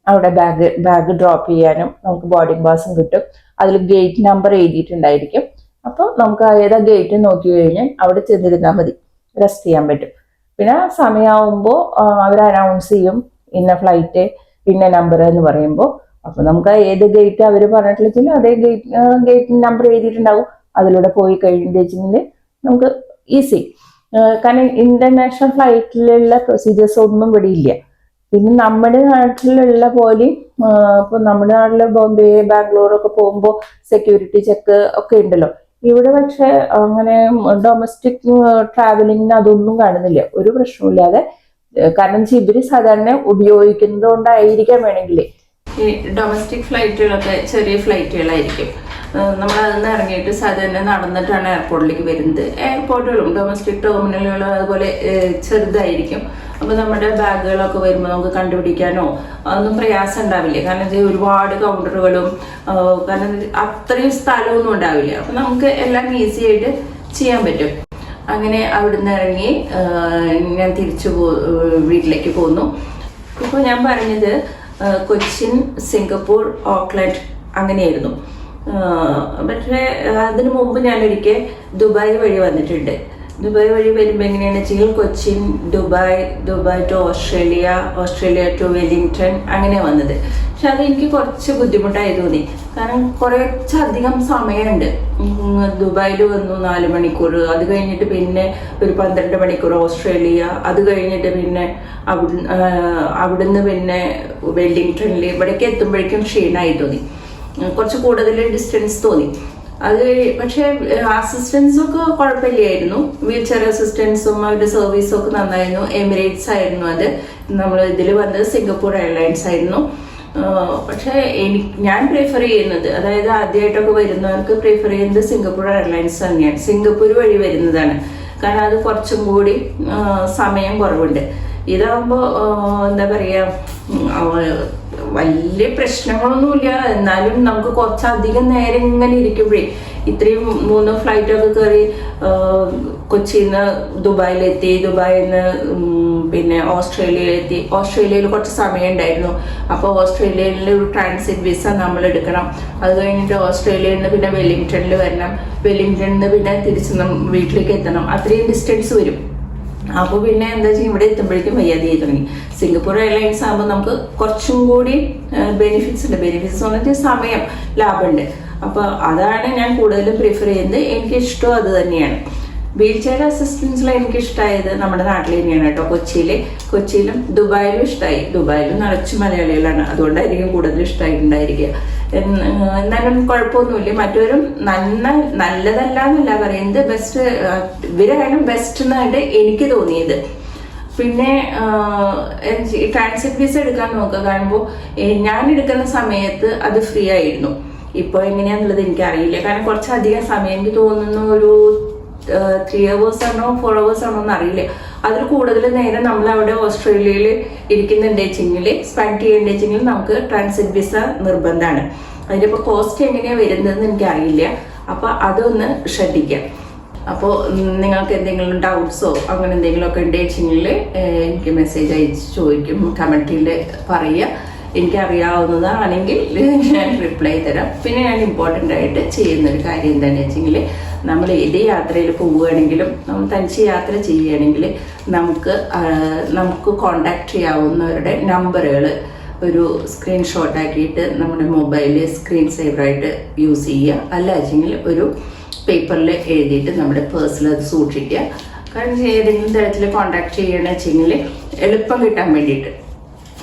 അവിടെ ബാഗ് ബാഗ് ഡ്രോപ്പ് ചെയ്യാനും നമുക്ക് ബോർഡിംഗ് പാസും കിട്ടും. അതിൽ ഗേറ്റ് നമ്പർ എഴുതിയിട്ടുണ്ടായിരിക്കും. അപ്പോൾ നമുക്ക് ഏതാ ഗേറ്റ് നോക്കി കഴിഞ്ഞാൽ അവിടെ ചെന്നിരുന്നാൽ മതി. റെസ്റ്റ് ചെയ്യാൻ പറ്റും. പിന്നെ സമയമാവുമ്പോൾ അവർ അനൗൺസ് ചെയ്യും ഇന്ന ഫ്ലൈറ്റ് ഇന്ന നമ്പർ എന്ന് പറയുമ്പോൾ. അപ്പോൾ നമുക്ക് ഏത് ഗേറ്റ് അവർ പറഞ്ഞിട്ടില്ല അതേ ഗേറ്റ് ഗേറ്റ് നമ്പർ എഴുതിയിട്ടുണ്ടാവും. അതിലൂടെ പോയി കഴിഞ്ഞിട്ടുണ്ടെങ്കിൽ നമുക്ക് ഈസി കാരണം ഇന്റർനാഷണൽ ഫ്ലൈറ്റിലുള്ള പ്രൊസീജിയേഴ്സ് ഒന്നും ഇവിടെ ഇല്ല. പിന്നെ നമ്മുടെ നാട്ടിലുള്ള പോലെ ഇപ്പൊ നമ്മുടെ നാട്ടിലെ ബോംബെ ബാംഗ്ലൂർ ഒക്കെ പോകുമ്പോൾ സെക്യൂരിറ്റി ചെക്ക് ഒക്കെ ഉണ്ടല്ലോ. ഇവിടെ പക്ഷെ അങ്ങനെ ഡൊമസ്റ്റിക് ട്രാവലിങ്ങിന് അതൊന്നും കാണുന്നില്ല. ഒരു പ്രശ്നമില്ലാതെ കാരണം ഇവർ സാധാരണ ഉപയോഗിക്കുന്നത് കൊണ്ടായിരിക്കാം വേണമെങ്കിൽ ഈ ഡൊമസ്റ്റിക് ഫ്ലൈറ്റുകളൊക്കെ ചെറിയ ഫ്ലൈറ്റുകളായിരിക്കും നമ്മൾ അതിൽ നിന്ന് ഇറങ്ങിയിട്ട് സാധാരണ നടന്നിട്ടാണ് എയർപോർട്ടിലേക്ക് വരുന്നത്. എയർപോർട്ടുകളും ഡൊമസ്റ്റിക് ടെർമിനലുകളും അതുപോലെ ചെറുതായിരിക്കും. അപ്പോൾ നമ്മുടെ ബാഗുകളൊക്കെ വരുമ്പോൾ നമുക്ക് കണ്ടുപിടിക്കാനോ ഒന്നും പ്രയാസം ഉണ്ടാവില്ല. കാരണം ഒരുപാട് കൗണ്ടറുകളും കാരണം അത്രയും സ്ഥലമൊന്നും ഉണ്ടാവില്ല. അപ്പോൾ നമുക്ക് എല്ലാം ഈസി ആയിട്ട് ചെയ്യാൻ പറ്റും. അങ്ങനെ അവിടുന്ന് ഇറങ്ങി ഞാൻ തിരിച്ചു പോ വീട്ടിലേക്ക് പോന്നു. ഇപ്പോൾ ഞാൻ പറഞ്ഞത് കൊച്ചിൻ സിംഗപ്പൂർ ഓക്ലൻഡ് അങ്ങനെയായിരുന്നു. പക്ഷേ അതിനു മുമ്പ് ഞാനൊരിക്കൽ ദുബായ് വഴി വന്നിട്ടുണ്ട്. ദുബായ് വഴി വരുമ്പോൾ എങ്ങനെയാണെന്ന് വെച്ചാൽ Cochin Dubai Dubai to Australia Australia to Wellington അങ്ങനെ വന്നത്. പക്ഷെ അത് എനിക്ക് കുറച്ച് ബുദ്ധിമുട്ടായി തോന്നി. കാരണം കുറച്ചധികം സമയമുണ്ട്. ദുബായിൽ വന്നു നാല് മണിക്കൂർ. അത് കഴിഞ്ഞിട്ട് പിന്നെ ഒരു പന്ത്രണ്ട് മണിക്കൂർ ഓസ്ട്രേലിയ. അത് കഴിഞ്ഞിട്ട് പിന്നെ അവിടെ അവിടുന്ന് പിന്നെ വെല്ലിംഗ്ടണിൽ ഇവിടേക്ക് എത്തുമ്പോഴേക്കും ക്ഷീണമായി തോന്നി. കുറച്ച് കൂടുതൽ ഡിസ്റ്റൻസ് തോന്നി. അത് പക്ഷേ അസിസ്റ്റൻസ് ഒക്കെ കുഴപ്പമില്ലായിരുന്നു. വീൽ ചെയർ അസിസ്റ്റൻസും അവരുടെ സർവീസും ഒക്കെ നന്നായിരുന്നു. എമിറേറ്റ്സ് ആയിരുന്നു അത്. നമ്മൾ ഇതിൽ വന്നത് സിംഗപ്പൂർ എയർലൈൻസ് ആയിരുന്നു. പക്ഷേ എനിക്ക് ഞാൻ പ്രിഫർ ചെയ്യുന്നത് അതായത് ആദ്യമായിട്ടൊക്കെ വരുന്നവർക്ക് പ്രിഫർ ചെയ്യുന്നത് സിംഗപ്പൂർ എയർലൈൻസ് തന്നെയാണ്. സിംഗപ്പൂർ വഴി വരുന്നതാണ്. കാരണം അത് കുറച്ചും കൂടി സമയം കുറവുണ്ട്. ഇതാകുമ്പോൾ എന്താ പറയുക വലിയ പ്രശ്നങ്ങളൊന്നുമില്ല. എന്നാലും നമുക്ക് കുറച്ചധികം നേരം ഇങ്ങനെ ഇരിക്കുമ്പോഴേ ഇത്രയും മൂന്ന് ഫ്ലൈറ്റൊക്കെ കയറി കൊച്ചിയിൽ നിന്ന് ദുബായിലെത്തി. ദുബായിൽ നിന്ന് പിന്നെ ഓസ്ട്രേലിയയിലെത്തി. ഓസ്ട്രേലിയയിൽ കുറച്ച് സമയം ഉണ്ടായിരുന്നു അപ്പോൾ ഓസ്ട്രേലിയയിൽ ഒരു ട്രാൻസിറ്റ് വിസ നമ്മൾ എടുക്കണം. അത് കഴിഞ്ഞിട്ട് ഓസ്ട്രേലിയയിൽ നിന്ന് പിന്നെ വെല്ലിംഗ്ടണിൽ വരണം. വെല്ലിംഗ്ടണിൽ നിന്ന് പിന്നെ തിരിച്ച് വീട്ടിലേക്ക് എത്തണം. അത്രയും ഡിസ്റ്റൻസ് വരും. അപ്പോൾ പിന്നെ എന്താ ചെയ്യും ഇവിടെ എത്തുമ്പോഴേക്കും വയ്യാതെ തുടങ്ങി. സിംഗപ്പൂർ എയർലൈൻസ് ആകുമ്പോൾ നമുക്ക് കുറച്ചും കൂടി ബെനിഫിറ്റ്സ് ഉണ്ട്. ബെനിഫിറ്റ്സ് എന്ന് പറഞ്ഞാൽ സമയം ലാഭമുണ്ട് അപ്പോൾ അതാണ് ഞാൻ കൂടുതലും പ്രിഫർ ചെയ്യുന്നത്. എനിക്ക് ഇഷ്ടം അത് തന്നെയാണ്. വീൽ ചെയർ അസിസ്റ്റൻസിൽ എനിക്ക് ഇഷ്ടമായത് നമ്മുടെ നാട്ടിൽ തന്നെയാണ് കേട്ടോ. കൊച്ചിയിൽ കൊച്ചിയിലും ദുബായിലും ഇഷ്ടമായി ദുബായിലും നിറച്ച് മലയാളികളാണ്. അതുകൊണ്ടായിരിക്കും കൂടുതൽ ഇഷ്ടമായിട്ടുണ്ടായിരിക്കുക എന്ന് എന്നാലും കുഴപ്പമൊന്നുമില്ല. മറ്റവരും നന്ന നല്ലതല്ല എന്നല്ല പറയുന്നത് ബെസ്റ്റ് ഇവരാണ് ബെസ്റ്റ് എന്നായിട്ട് എനിക്ക് തോന്നിയത്. പിന്നെ ട്രാൻസിറ്റ് വിസ എടുക്കാൻ നോക്കുക. കാണുമ്പോൾ ഞാൻ എടുക്കുന്ന സമയത്ത് അത് ഫ്രീ ആയിരുന്നു. ഇപ്പോൾ എങ്ങനെയാന്നുള്ളത് എനിക്കറിയില്ല. കാരണം കുറച്ചധികം സമയം എനിക്ക് തോന്നുന്ന ഒരു ത്രീ അവേഴ്സ് ആണോ ഫോർ അവേഴ്സ് ആണോ എന്ന് അറിയില്ല അതിൽ കൂടുതൽ നേരം നമ്മൾ അവിടെ ഓസ്ട്രേലിയയിൽ ഇരിക്കുന്നുണ്ടെച്ചെങ്കിൽ സ്പെൻഡ് ചെയ്യേണ്ടെച്ചെങ്കിൽ നമുക്ക് ട്രാൻസിറ്റ് വിസ നിർബന്ധമാണ്. അതിന്റെ ഇപ്പോൾ കോസ്റ്റ് എങ്ങനെയാണ് വരുന്നതെന്ന് എനിക്കറിയില്ല. അപ്പോൾ അതൊന്ന് ശ്രദ്ധിക്കാം. അപ്പോൾ നിങ്ങൾക്ക് എന്തെങ്കിലും ഡൗട്ട്സോ അങ്ങനെ എന്തെങ്കിലുമൊക്കെ ഉണ്ടെച്ചെങ്കിൽ എനിക്ക് മെസ്സേജ് അയച്ച് ചോദിക്കും കമന്റിൽ പറയുക. എനിക്കറിയാവുന്നതാണെങ്കിൽ ഞാൻ റിപ്ലൈ തരാം. പിന്നെ ഞാൻ ഇമ്പോർട്ടന്റ് ആയിട്ട് ചെയ്യുന്നൊരു കാര്യം എന്താണെന്ന് വെച്ചെങ്കിൽ നമ്മൾ ഏത് യാത്രയിൽ പോവുകയാണെങ്കിലും നമ്മൾ തനിച്ച് യാത്ര ചെയ്യുകയാണെങ്കിൽ നമുക്ക് നമുക്ക് കോണ്ടാക്ട് ചെയ്യാവുന്നവരുടെ നമ്പറുകൾ ഒരു സ്ക്രീൻഷോട്ട് ആക്കിയിട്ട് നമ്മുടെ മൊബൈലിൽ സ്ക്രീൻ സേവറായിട്ട് യൂസ് ചെയ്യുക. അല്ല വെച്ചെങ്കിൽ ഒരു പേപ്പറിൽ എഴുതിയിട്ട് നമ്മുടെ പേഴ്സിൽ അത് സൂക്ഷിക്കുക. കാരണം ഏതെങ്കിലും തരത്തിൽ കോണ്ടാക്ട് ചെയ്യണമെന്ന് വെച്ചെങ്കിൽ എളുപ്പം കിട്ടാൻ വേണ്ടിയിട്ട്.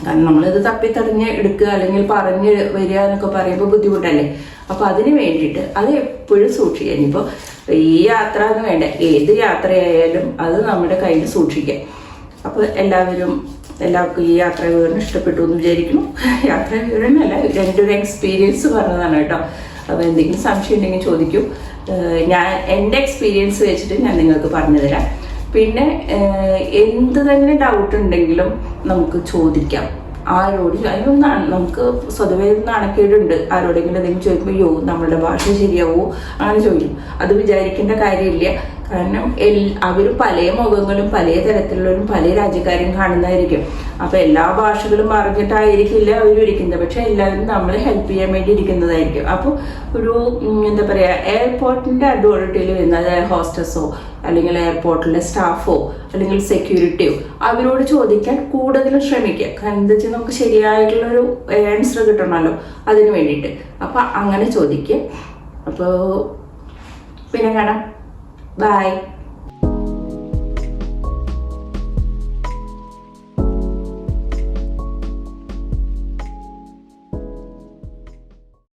കാരണം നമ്മളിത് തപ്പിത്തടഞ്ഞ് എടുക്കുക അല്ലെങ്കിൽ പറഞ്ഞ് വരിക എന്നൊക്കെ പറയുമ്പോൾ ബുദ്ധിമുട്ടല്ലേ? അപ്പോൾ അതിന് വേണ്ടിയിട്ട് അത് എപ്പോഴും സൂക്ഷിക്കുക. ഇനിയിപ്പോൾ ഈ യാത്ര എന്ന് വേണ്ട? ഏത് യാത്രയായാലും അത് നമ്മുടെ കയ്യിൽ സൂക്ഷിക്കാം. അപ്പോൾ എല്ലാവരും എല്ലാവർക്കും ഈ യാത്രാ വിവരണം ഇഷ്ടപ്പെട്ടു എന്ന് വിചാരിക്കുന്നു. യാത്രാ വിവരണം അല്ല രണ്ടൊരു എക്സ്പീരിയൻസ് പറഞ്ഞതാണ് കേട്ടോ. അപ്പോൾ എന്തെങ്കിലും സംശയം ഉണ്ടെങ്കിൽ ചോദിക്കൂ. ഞാൻ എന്റെ എക്സ്പീരിയൻസ് വെച്ചിട്ട് ഞാൻ നിങ്ങൾക്ക് പറഞ്ഞു തരാം പിന്നെ എന്ത് തന്നെ ഡൗട്ട് ഉണ്ടെങ്കിലും നമുക്ക് ചോദിക്കാം. ആരോട് അതിനൊന്നും നമുക്ക് സ്വതവേ നാണക്കേടുണ്ട് ആരോടെങ്കിലും എന്തെങ്കിലും ചോദിക്കുമ്പോൾ യോ നമ്മളുടെ ഭാഷ ശരിയാവോ? അങ്ങനെ ചോദിക്കും. അത് വിചാരിക്കേണ്ട കാര്യമില്ല. കാരണം അവർ പല മുഖങ്ങളും പല തരത്തിലുള്ളവരും പല രാജ്യക്കാരും കാണുന്നതായിരിക്കും. അപ്പൊ എല്ലാ ഭാഷകളും അറിഞ്ഞിട്ടായിരിക്കില്ല അവർ ഇരിക്കുന്നത്. പക്ഷെ എല്ലാവരും നമ്മളെ ഹെൽപ്പ് ചെയ്യാൻ വേണ്ടി ഇരിക്കുന്നതായിരിക്കും. അപ്പോൾ ഒരു എന്താ പറയാ എയർപോർട്ടിന്റെ അതോറിറ്റിയിൽ വരുന്ന അതായത് ഹോസ്റ്റസോ അല്ലെങ്കിൽ എയർപോർട്ടിലെ സ്റ്റാഫോ അല്ലെങ്കിൽ സെക്യൂരിറ്റിയോ അവരോട് ചോദിക്കാൻ കൂടുതലും ശ്രമിക്കുക. കാരണം എന്താ വെച്ചാൽ നമുക്ക് ശരിയായിട്ടുള്ളൊരു ആൻസർ കിട്ടണമല്ലോ അതിന് വേണ്ടിയിട്ട്. അപ്പൊ അങ്ങനെ ചോദിക്കുക. അപ്പോൾ പിന്നെ കാണാം. Bye.